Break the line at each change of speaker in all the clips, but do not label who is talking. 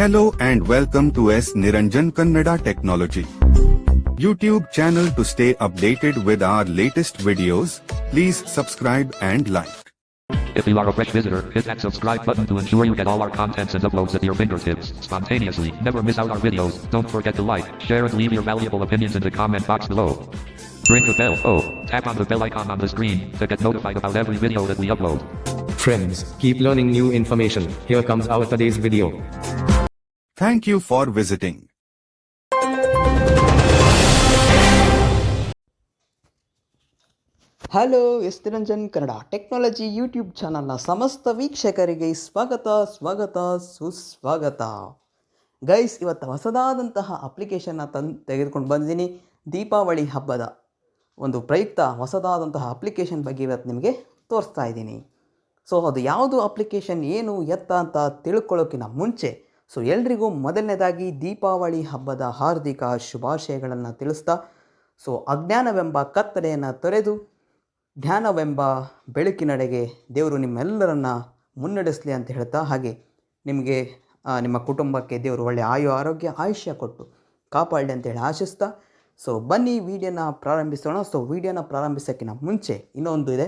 Hello and welcome to S Niranjan Kannada Technology. YouTube channel to stay updated with our latest videos, please subscribe and like.
If you are a fresh visitor, hit that subscribe button to ensure you get all our contents and uploads at your fingertips spontaneously. Never miss out our videos. Don't forget to like, share, and leave your valuable opinions in the comment box below. Ring the bell. Oh, tap on the bell icon on the screen to get notified about every video that we upload.
Friends, keep learning new information. Here comes our today's video.
Thank you for visiting.
Hello S Niranjan Kannada technology YouTube ಚಾನಲ್ನ ಸಮಸ್ತ ವೀಕ್ಷಕರಿಗೆ ಸ್ವಾಗತ ಸ್ವಾಗತ, ಸುಸ್ವಾಗತ. Guys ಇವತ್ತು ಹೊಸದಾದಂತಹ ಅಪ್ಲಿಕೇಶನ್ನ ತಂದು ತೆಗೆದುಕೊಂಡು ಬಂದಿದ್ದೀನಿ. ದೀಪಾವಳಿ ಹಬ್ಬದ ಒಂದು ಪ್ರಯುಕ್ತ ಹೊಸದಾದಂತಹ ಅಪ್ಲಿಕೇಶನ್ ಬಗ್ಗೆ ಇವತ್ತು ನಿಮಗೆ ತೋರಿಸ್ತಾ ಇದ್ದೀನಿ. ಸೊ ಅದು ಯಾವುದು ಅಪ್ಲಿಕೇಶನ್ ಏನು, ಎತ್ತ ಅಂತ ತಿಳ್ಕೊಳ್ಳೋಕ್ಕಿಂತ ಮುಂಚೆ ಸೊ ಎಲ್ರಿಗೂ ಮೊದಲನೇದಾಗಿ ದೀಪಾವಳಿ ಹಬ್ಬದ ಹಾರ್ದಿಕ ಶುಭಾಶಯಗಳನ್ನು ತಿಳಿಸ್ತಾ ಸೊ ಅಜ್ಞಾನವೆಂಬ ಕತ್ತಲೆಯನ್ನು ತೊರೆದು ಜ್ಞಾನವೆಂಬ ಬೆಳಕಿನಡೆಗೆ ದೇವರು ನಿಮ್ಮೆಲ್ಲರನ್ನ ಮುನ್ನಡೆಸಲಿ ಅಂತ ಹೇಳ್ತಾ ಹಾಗೆ ನಿಮಗೆ ನಿಮ್ಮ ಕುಟುಂಬಕ್ಕೆ ದೇವರು ಒಳ್ಳೆಯ ಆಯು ಆರೋಗ್ಯ ಆಯುಷ್ಯ ಕೊಟ್ಟು ಕಾಪಾಡಲಿ ಅಂತೇಳಿ ಆಶಿಸ್ತಾ ಸೊ ಬನ್ನಿ ವಿಡಿಯೋನ ಪ್ರಾರಂಭಿಸೋಣ. ಸೊ ವಿಡಿಯೋನ ಪ್ರಾರಂಭಿಸೋಕ್ಕಿಂತ ಮುಂಚೆ ಇನ್ನೊಂದು ಇದೆ.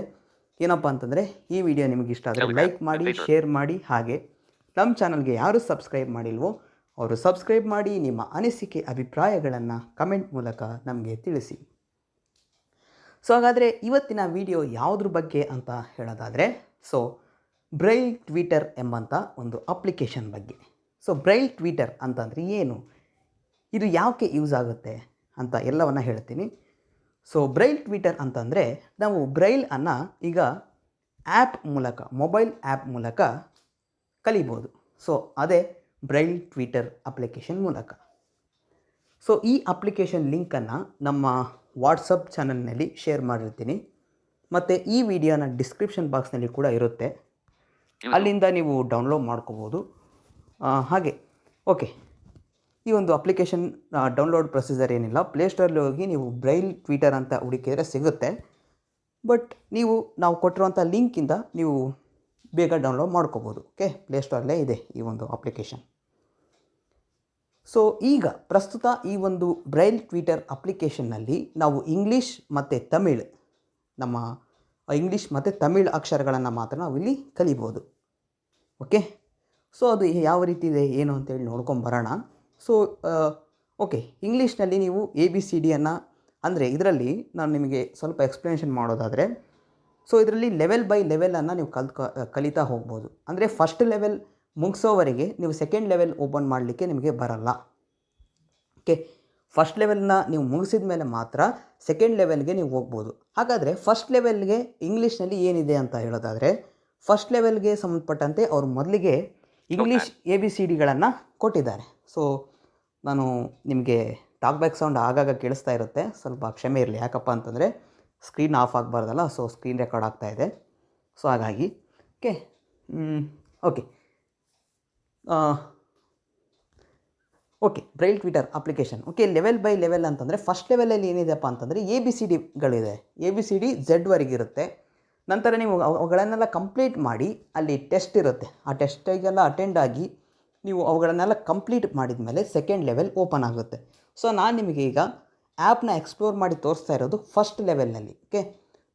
ಏನಪ್ಪ ಅಂತಂದರೆ ಈ ವಿಡಿಯೋ ನಿಮಗೆ ಇಷ್ಟ ಆದರೆ ಲೈಕ್ ಮಾಡಿ ಶೇರ್ ಮಾಡಿ ಹಾಗೆ ನಮ್ಮ ಚಾನಲ್ಗೆ ಯಾರು ಸಬ್ಸ್ಕ್ರೈಬ್ ಮಾಡಿಲ್ವೋ ಅವರು ಸಬ್ಸ್ಕ್ರೈಬ್ ಮಾಡಿ ನಿಮ್ಮ ಅನಿಸಿಕೆ, ಅಭಿಪ್ರಾಯಗಳನ್ನು ಕಮೆಂಟ್ ಮೂಲಕ ನಮಗೆ ತಿಳಿಸಿ. ಸೊ, ಹಾಗಾದರೆ ಇವತ್ತಿನ ವಿಡಿಯೋ ಯಾವುದ್ರ ಬಗ್ಗೆ ಅಂತ ಹೇಳೋದಾದರೆ, ಸೊ, ಬ್ರೈಲ್ ಟ್ವೀಟರ್ ಎಂಬಂಥ ಒಂದು ಅಪ್ಲಿಕೇಶನ್ ಬಗ್ಗೆ. ಸೊ, ಬ್ರೈಲ್ ಟ್ವೀಟರ್ ಅಂತಂದರೆ ಏನು? ಇದು ಯಾಕೆ ಯೂಸ್ ಆಗುತ್ತೆ ಅಂತ ಎಲ್ಲವನ್ನ ಹೇಳ್ತೀನಿ. ಸೊ, ಬ್ರೈಲ್ ಟ್ವೀಟರ್ ಅಂತಂದರೆ ನಾವು ಬ್ರೈಲ್ ಅನ್ನು ಈಗ ಆ್ಯಪ್ ಮೂಲಕ, ಮೊಬೈಲ್ ಆ್ಯಪ್ ಮೂಲಕ ಕಲಿಬೋದು. ಸೊ ಅದೇ ಬ್ರೈಲ್ ಟ್ವಿಟರ್ ಅಪ್ಲಿಕೇಶನ್ ಮೂಲಕ. ಸೊ ಈ ಅಪ್ಲಿಕೇಶನ್ ಲಿಂಕನ್ನು ನಮ್ಮ ವಾಟ್ಸಪ್ ಚಾನಲ್ನಲ್ಲಿ ಶೇರ್ ಮಾಡಿರ್ತೀನಿ. ಮತ್ತು ಈ ವಿಡಿಯೋನ ಡಿಸ್ಕ್ರಿಪ್ಷನ್ ಬಾಕ್ಸ್ನಲ್ಲಿ ಕೂಡ ಇರುತ್ತೆ. ಅಲ್ಲಿಂದ ನೀವು ಡೌನ್ಲೋಡ್ ಮಾಡ್ಕೋಬೋದು. ಹಾಗೆ. ಓಕೆ ಈ ಒಂದು ಅಪ್ಲಿಕೇಶನ್ ಡೌನ್ಲೋಡ್ ಪ್ರೊಸೀಜರ್ ಏನಿಲ್ಲ ಪ್ಲೇಸ್ಟೋರಲ್ಲಿ ಹೋಗಿ ನೀವು ಬ್ರೈಲ್ ಟ್ವಿಟರ್ ಅಂತ ಹುಡುಕಿದರೆ ಸಿಗುತ್ತೆ. ಬಟ್ ನೀವು, ನಾವು ಕೊಟ್ಟಿರುವಂಥ ಲಿಂಕಿಂದ ನೀವು ಬೇಗ ಡೌನ್ಲೋಡ್ ಮಾಡ್ಕೋಬೋದು. ಓಕೆ ಪ್ಲೇಸ್ಟೋರಲ್ಲೇ ಇದೆ ಈ ಒಂದು ಅಪ್ಲಿಕೇಶನ್ ಸೊ ಈಗ ಪ್ರಸ್ತುತ ಈ ಒಂದು ಬ್ರೈಲ್ ಟ್ವೀಟರ್ ಅಪ್ಲಿಕೇಶನ್ನಲ್ಲಿ ನಾವು ಇಂಗ್ಲೀಷ್ ಮತ್ತು ತಮಿಳ್ ನಮ್ಮ ಇಂಗ್ಲೀಷ್ ಮತ್ತು ತಮಿಳ್ ಅಕ್ಷರಗಳನ್ನು ಮಾತ್ರ ನಾವು ಇಲ್ಲಿ ಕಲಿಬೋದು. ಓಕೆ ಸೊ ಅದು ಯಾವ ರೀತಿ ಇದೆ, ಏನು ಅಂತೇಳಿ ನೋಡ್ಕೊಂಬರೋಣ ಸೊ ಓಕೆ ಇಂಗ್ಲೀಷ್ನಲ್ಲಿ ನೀವು ಎ ಬಿ ಸಿ ಡಿಯನ್ನು ಅಂದರೆ ಇದರಲ್ಲಿ ನಾನು ನಿಮಗೆ ಸ್ವಲ್ಪ ಎಕ್ಸ್ಪ್ಲನೇಷನ್ ಮಾಡೋದಾದರೆ ಸೊ ಇದರಲ್ಲಿ ಲೆವೆಲ್ ಬೈ ಲೆವೆಲನ್ನು ನೀವು ಕಲ್ತ್ಕೊ, ಕಲಿತಾ ಹೋಗ್ಬೋದು. ಅಂದರೆ ಫಸ್ಟ್ ಲೆವೆಲ್ ಮುಗಿಸೋವರೆಗೆ ನೀವು ಸೆಕೆಂಡ್ ಲೆವೆಲ್ ಓಪನ್ ಮಾಡಲಿಕ್ಕೆ ನಿಮಗೆ ಬರಲ್ಲ. ಓಕೆ ಫಸ್ಟ್ ಲೆವೆಲ್ನ ನೀವು ಮುಗಿಸಿದ ಮೇಲೆ ಮಾತ್ರ ಸೆಕೆಂಡ್ ಲೆವೆಲ್ಗೆ ನೀವು ಹೋಗ್ಬೋದು. ಹಾಗಾದರೆ ಫಸ್ಟ್ ಲೆವೆಲ್ಗೆ ಇಂಗ್ಲೀಷ್ನಲ್ಲಿ ಏನಿದೆ ಅಂತ ಹೇಳೋದಾದರೆ ಫಸ್ಟ್ ಲೆವೆಲ್ಗೆ ಸಂಬಂಧಪಟ್ಟಂತೆ ಅವರು ಮೊದಲಿಗೆ ಇಂಗ್ಲೀಷ್ ಎ ಬಿ ಸಿ ಡಿಗಳನ್ನು ಕೊಟ್ಟಿದ್ದಾರೆ. ಸೊ ನಾನು ನಿಮಗೆ ಟಾಕ್ ಬ್ಯಾಕ್ ಸೌಂಡ್ ಆಗಾಗ ಕೇಳಿಸ್ತಾ ಇರುತ್ತೆ. ಸ್ವಲ್ಪ ಕ್ಷಮೆ ಇರಲಿ. ಯಾಕಪ್ಪ ಅಂತಂದರೆ ಸ್ಕ್ರೀನ್ ಆಫ್ ಆಗಬಾರ್ದಲ್ಲ, ಸೊ ಸ್ಕ್ರೀನ್ ರೆಕಾರ್ಡ್ ಆಗ್ತಾ ಇದೆ. ಸೊ ಹಾಗಾಗಿ, okay okay. Okay, Braille Twitter application. Okay, level by level ಅಂತಂದರೆ, ಫಸ್ಟ್ ಲೆವೆಲಲ್ಲಿ ಏನಿದೆಪ್ಪ ಅಂತಂದರೆ, ಎ ಬಿ ಸಿ ಡಿಗಳಿದೆ ಎ ಬಿ ಸಿ ಡಿ ಝೆಡ್ವರೆಗಿರುತ್ತೆ ನಂತರ ನೀವು ಅವು- ಅವುಗಳನ್ನೆಲ್ಲ ಕಂಪ್ಲೀಟ್ ಮಾಡಿ, ಅಲ್ಲಿ ಟೆಸ್ಟ್ ಇರುತ್ತೆ. ಆ ಟೆಸ್ಟಿಗೆಲ್ಲ ಅಟೆಂಡ್ ಆಗಿ, ನೀವು ಅವುಗಳನ್ನೆಲ್ಲ ಕಂಪ್ಲೀಟ್ ಮಾಡಿದ ಮೇಲೆ ಸೆಕೆಂಡ್ ಲೆವೆಲ್ ಓಪನ್ ಆಗುತ್ತೆ. ಸೊ ನಾನು ನಿಮಗೆ ಈಗ ಆ್ಯಪ್ನ ಎಕ್ಸ್ಪ್ಲೋರ್ ಮಾಡಿ ತೋರಿಸ್ತಾ ಇರೋದು ಫಸ್ಟ್ ಲೆವೆಲ್ನಲ್ಲಿ, ಓಕೆ?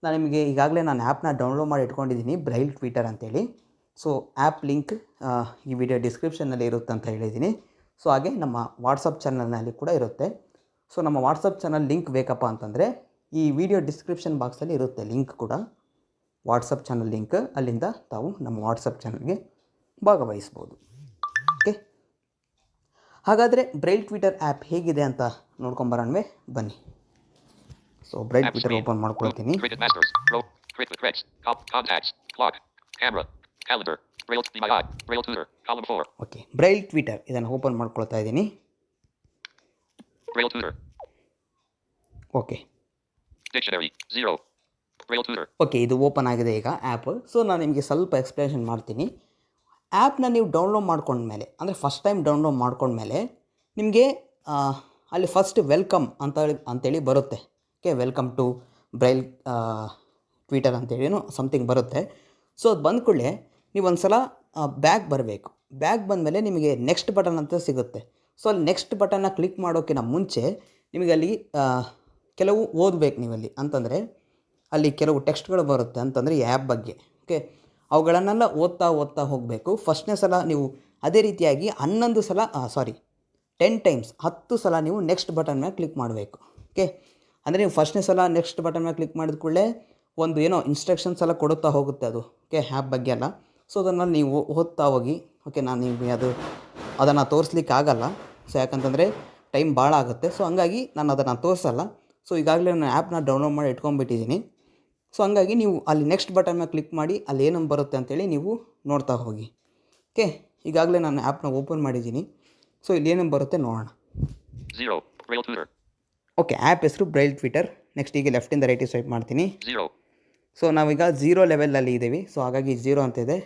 ನಾನು ನಿಮಗೆ ಈಗಾಗಲೇ ನಾನು ಆ್ಯಪ್ನ ಡೌನ್ಲೋಡ್ ಮಾಡಿ ಇಟ್ಕೊಂಡಿದ್ದೀನಿ, ಬ್ರೈಲ್ ಟ್ವಿಟರ್ ಅಂತೇಳಿ. ಸೊ, ಆ್ಯಪ್ ಲಿಂಕ್ ಈ ವಿಡಿಯೋ ಡಿಸ್ಕ್ರಿಪ್ಷನ್ನಲ್ಲಿ ಇರುತ್ತೆ ಅಂತ ಹೇಳಿದ್ದೀನಿ. ಸೊ, ಹಾಗೆ ನಮ್ಮ ವಾಟ್ಸಪ್ ಚಾನಲ್ನಲ್ಲಿ ಕೂಡ ಇರುತ್ತೆ. ಸೊ, ನಮ್ಮ ವಾಟ್ಸಪ್ ಚಾನಲ್ ಲಿಂಕ್ ಬೇಕಪ್ಪ ಅಂತಂದರೆ ಈ ವಿಡಿಯೋ ಡಿಸ್ಕ್ರಿಪ್ಷನ್ ಬಾಕ್ಸಲ್ಲಿ ಇರುತ್ತೆ ಲಿಂಕ್ ಕೂಡ. ವಾಟ್ಸಪ್ ಚಾನಲ್ ಲಿಂಕ್, ಅಲ್ಲಿಂದ ತಾವು ನಮ್ಮ ವಾಟ್ಸಪ್ ಚಾನಲ್ಗೆ ಭಾಗವಹಿಸ್ಬೋದು. ಹಾಗಾದರೆ ಬ್ರೈಲ್ ಟ್ವಿಟರ್ ಆ್ಯಪ್ ಹೇಗಿದೆ ಅಂತ ನೋಡ್ಕೊಂಬರಣವೇ ಬನ್ನಿ. ಸೊ ಬ್ರೈಲ್ ಟ್ವಿಟರ್ ಓಪನ್ ಮಾಡ್ಕೊಳ್ತೀನಿ. ಓಕೆ ಬ್ರೈಲ್ ಟ್ವಿಟರ್ ಇದನ್ನು ಓಪನ್ ಮಾಡ್ಕೊಳ್ತಾ ಇದ್ದೀನಿ ಓಕೆ ಓಕೆ ಇದು ಓಪನ್ ಆಗಿದೆ ಈಗ ಆ್ಯಪ್ ಸೊ ನಾನು ನಿಮಗೆ ಸ್ವಲ್ಪ ಎಕ್ಸ್ಪ್ಲೇಷನ್ ಮಾಡ್ತೀನಿ. ಆ್ಯಪ್ನ ನೀವು ಡೌನ್ಲೋಡ್ ಮಾಡ್ಕೊಂಡ್ಮೇಲೆ, ಅಂದರೆ ಫಸ್ಟ್ ಟೈಮ್ ಡೌನ್ಲೋಡ್ ಮಾಡ್ಕೊಂಡ್ಮೇಲೆ ನಿಮಗೆ ಅಲ್ಲಿ ಫಸ್ಟ್ ವೆಲ್ಕಮ್ ಅಂತ ಹೇಳಿ- ಅಂತೇಳಿ ಬರುತ್ತೆ. Okay, welcome to Braille Twitter ಅಂತೇಳಿನೂ something ಬರುತ್ತೆ. ಸೊ ಅದು ಬಂದ ಕೂಡಲೇ ನೀವು ಒಂದು ಸಲ ಬ್ಯಾಗ್ ಬರಬೇಕು. ಬ್ಯಾಗ್ ಬಂದಮೇಲೆ ನಿಮಗೆ ನೆಕ್ಸ್ಟ್ ಬಟನ್ ಅಂತ ಸಿಗುತ್ತೆ. ಸೊ ಅಲ್ಲಿ ನೆಕ್ಸ್ಟ್ ಬಟನ್ನ ಕ್ಲಿಕ್ ಮಾಡೋಕ್ಕಿಂತ ಮುಂಚೆ ನಿಮಗೆ ಅಲ್ಲಿ ಕೆಲವು ಓದಬೇಕು ನೀವಲ್ಲಿ. ಅಂತಂದರೆ ಅಲ್ಲಿ ಕೆಲವು ಟೆಕ್ಸ್ಟ್ಗಳು ಬರುತ್ತೆ, ಅಂತಂದರೆ ಈ ಆ್ಯಪ್ ಬಗ್ಗೆ. ಓಕೆ ಅವುಗಳನ್ನೆಲ್ಲ ಓದ್ತಾ ಓದ್ತಾ ಹೋಗಬೇಕು. ಫಸ್ಟ್ನೇ ಸಲ ನೀವು ಅದೇ ರೀತಿಯಾಗಿ ಹನ್ನೊಂದು ಸಲ ಸಾರಿ ಟೆನ್ ಟೈಮ್ಸ್ ಹತ್ತು ಸಲ ನೀವು ನೆಕ್ಸ್ಟ್ ಬಟನ್ ಮೇಲೆ ಕ್ಲಿಕ್ ಮಾಡಬೇಕು. ಓಕೆ ಅಂದರೆ ನೀವು ಫಸ್ಟ್ನೇ ಸಲ ನೆಕ್ಸ್ಟ್ ಬಟನ್ ಮೇಲೆ ಕ್ಲಿಕ್ ಮಾಡಿದ ಕೂಡಲೇ ಒಂದು ಏನೋ ಇನ್ಸ್ಟ್ರಕ್ಷನ್ಸ್ ಎಲ್ಲ ಕೊಡುತ್ತಾ ಹೋಗುತ್ತೆ ಅದು. ಓಕೆ ಆ್ಯಪ್ ಬಗ್ಗೆ ಎಲ್ಲ. ಸೊ ಅದನ್ನು ನೀವು ಓದ್ತಾ ಹೋಗಿ ಓಕೆ ನಾನು ನಿಮಗೆ ಅದು, ಅದನ್ನು ತೋರಿಸ್ಲಿಕ್ಕೆ ಆಗಲ್ಲ. ಸೊ ಯಾಕಂತಂದರೆ ಟೈಮ್ ಭಾಳ ಆಗುತ್ತೆ. ಸೊ ಹಂಗಾಗಿ ನಾನು ಅದನ್ನು ತೋರಿಸಲ್ಲ. ಸೊ ಈಗಾಗಲೇ ನಾನು ಆ್ಯಪ್ನ ಡೌನ್ಲೋಡ್ ಮಾಡಿ ಇಟ್ಕೊಂಡ್ಬಿಟ್ಟಿದ್ದೀನಿ. ಸೊ ಹಂಗಾಗಿ ನೀವು ಅಲ್ಲಿ ನೆಕ್ಸ್ಟ್ ಬಟನ್ ಮೇಲೆ ಕ್ಲಿಕ್ ಮಾಡಿ ಅಲ್ಲಿ ಏನು ಬರುತ್ತೆ ಅಂತೇಳಿ ನೀವು ನೋಡ್ತಾ ಹೋಗಿ. ಓಕೆ ಈಗಾಗಲೇ ನಾನು ಆ್ಯಪ್ನ ಓಪನ್ ಮಾಡಿದ್ದೀನಿ. ಸೊ ಇಲ್ಲಿ ಏನೇನು ಬರುತ್ತೆ ನೋಡೋಣ. ಓಕೆ ಆ್ಯಪ್ ಹೆಸರು ಬ್ರೈಲ್ ಟ್ವಿಟರ್ ನೆಕ್ಸ್ಟ್ ಈಗ ಲೆಫ್ಟಿಂದ ರೈಟಿಗೆ ಸ್ವೈಪ್ ಮಾಡ್ತೀನಿ. ಸೊ ನಾವೀಗ ಝೀರೋ ಲೆವೆಲಲ್ಲಿ ಇದ್ದೀವಿ. ಸೊ ಹಾಗಾಗಿ ಝೀರೋ ಅಂತ ಇದೆ.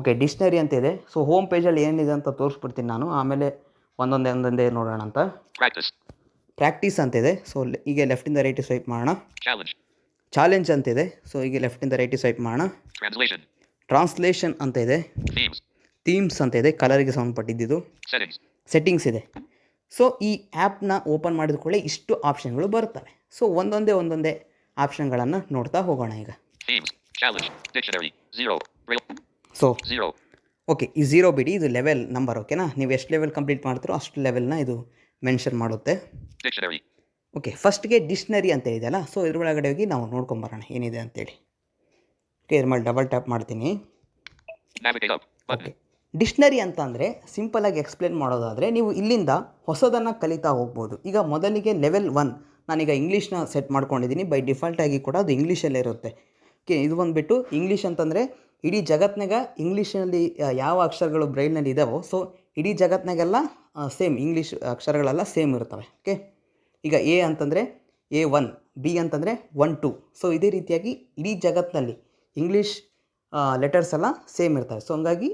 ಓಕೆ ಡಿಕ್ಷನರಿ ಅಂತ ಇದೆ. ಸೊ ಹೋಮ್ ಪೇಜಲ್ಲಿ ಏನಿದೆ ಅಂತ ತೋರಿಸ್ಬಿಡ್ತೀನಿ ನಾನು. ಆಮೇಲೆ ಒಂದೊಂದೇ ಒಂದೊಂದೇ ನೋಡೋಣ ಅಂತ ಪ್ರಾಕ್ಟೀಸ್ ಅಂತ ಇದೆ. ಸೊ ಈಗ ಲೆಫ್ಟಿಂದ ರೈಟಿಗೆ ಸ್ವೈಪ್ ಮಾಡೋಣ. ಚಾಲೆಂಜ್ ಅಂತ ಇದೆ. ಸೊ ಈಗ ಲೆಫ್ಟಿಂದ ರೈಟ್ ಸ್ವೈಪ್ ಮಾಡೋಣ. ಟ್ರಾನ್ಸ್ಲೇಷನ್ ಅಂತ ಇದೆ. ಥೀಮ್ಸ್ ಅಂತ ಇದೆ. ಕಲರಿಗೆ ಸಂಬಂಧಪಟ್ಟಿದ್ದು. ಸೆಟ್ಟಿಂಗ್ಸ್ ಇದೆ. ಸೊ ಈ ಆ್ಯಪ್ನ ಓಪನ್ ಮಾಡಿದ ಕೂಡಲೇ ಇಷ್ಟು ಆಪ್ಷನ್ಗಳು ಬರ್ತವೆ ಸೊ ಒಂದೊಂದೇ ಒಂದೊಂದೇ ಆಪ್ಷನ್ಗಳನ್ನು ನೋಡ್ತಾ ಹೋಗೋಣ ಈಗ. ಸೊ. ಓಕೆ ಈ ಝೀರೋ ಬಿಡಿ. ಇದು ಲೆವೆಲ್ ನಂಬರ್ ಓಕೆನಾ ನೀವು ಎಷ್ಟು ಲೆವೆಲ್ ಕಂಪ್ಲೀಟ್ ಮಾಡ್ತೀರೋ ಅಷ್ಟು ಲೆವೆಲ್ನ ಇದು ಮೆನ್ಷನ್ ಮಾಡುತ್ತೆ. ಓಕೆ, ಫಸ್ಟ್ಗೆ ಡಿಕ್ಷ್ನರಿ ಅಂತ ಇದೆಯಲ್ಲ, ಸೊ ಇದ್ರೊಳಗಡೆ ಹೋಗಿ ನಾವು ನೋಡ್ಕೊಂಬರೋಣ ಏನಿದೆ ಅಂತೇಳಿ. ಓಕೆ, ಇದ್ರ ಮೇಲೆ ಡಬಲ್ ಟ್ಯಾಪ್ ಮಾಡ್ತೀನಿ. ಓಕೆ, ಡಿಕ್ಷ್ನರಿ ಅಂತ ಅಂದರೆ ಸಿಂಪಲಾಗಿ ಎಕ್ಸ್ಪ್ಲೇನ್ ಮಾಡೋದಾದರೆ ನೀವು ಇಲ್ಲಿಂದ ಹೊಸದನ್ನು ಕಲಿತಾ ಹೋಗ್ಬೋದು. ಈಗ ಮೊದಲಿಗೆ ಲೆವೆಲ್ ಒನ್ ನಾನೀಗ ಇಂಗ್ಲೀಷ್ನ ಸೆಟ್ ಮಾಡ್ಕೊಂಡಿದ್ದೀನಿ ಬೈ ಡಿಫಾಲ್ಟಾಗಿ ಕೂಡ ಅದು ಇಂಗ್ಲೀಷಲ್ಲೇ ಇರುತ್ತೆ. ಓಕೆ, ಇದು ಬಂದುಬಿಟ್ಟು ಇಂಗ್ಲೀಷ್ ಅಂತಂದರೆ ಇಡೀ ಜಗತ್ತಿನಾಗ ಇಂಗ್ಲೀಷಲ್ಲಿ ಯಾವ ಅಕ್ಷರಗಳು ಬ್ರೈನಲ್ಲಿ ಇದಾವೋ, ಸೊ ಇಡೀ ಜಗತ್ತಿನಾಗೆಲ್ಲ ಸೇಮ್ ಇಂಗ್ಲೀಷ್ ಅಕ್ಷರಗಳೆಲ್ಲ ಸೇಮ್ ಇರ್ತವೆ. ಓಕೆ? ಈಗ ಎ ಅಂತಂದರೆ ಎ ಒನ್ ಬಿ ಅಂತಂದರೆ ಒನ್ ಟು ಸೊ ಇದೇ ರೀತಿಯಾಗಿ ಇಡೀ ಜಗತ್ತಿನಲ್ಲಿ ಇಂಗ್ಲೀಷ್ ಲೆಟರ್ಸ್ ಎಲ್ಲ ಸೇಮ್ ಇರ್ತವೆ. ಸೊ ಹಂಗಾಗಿ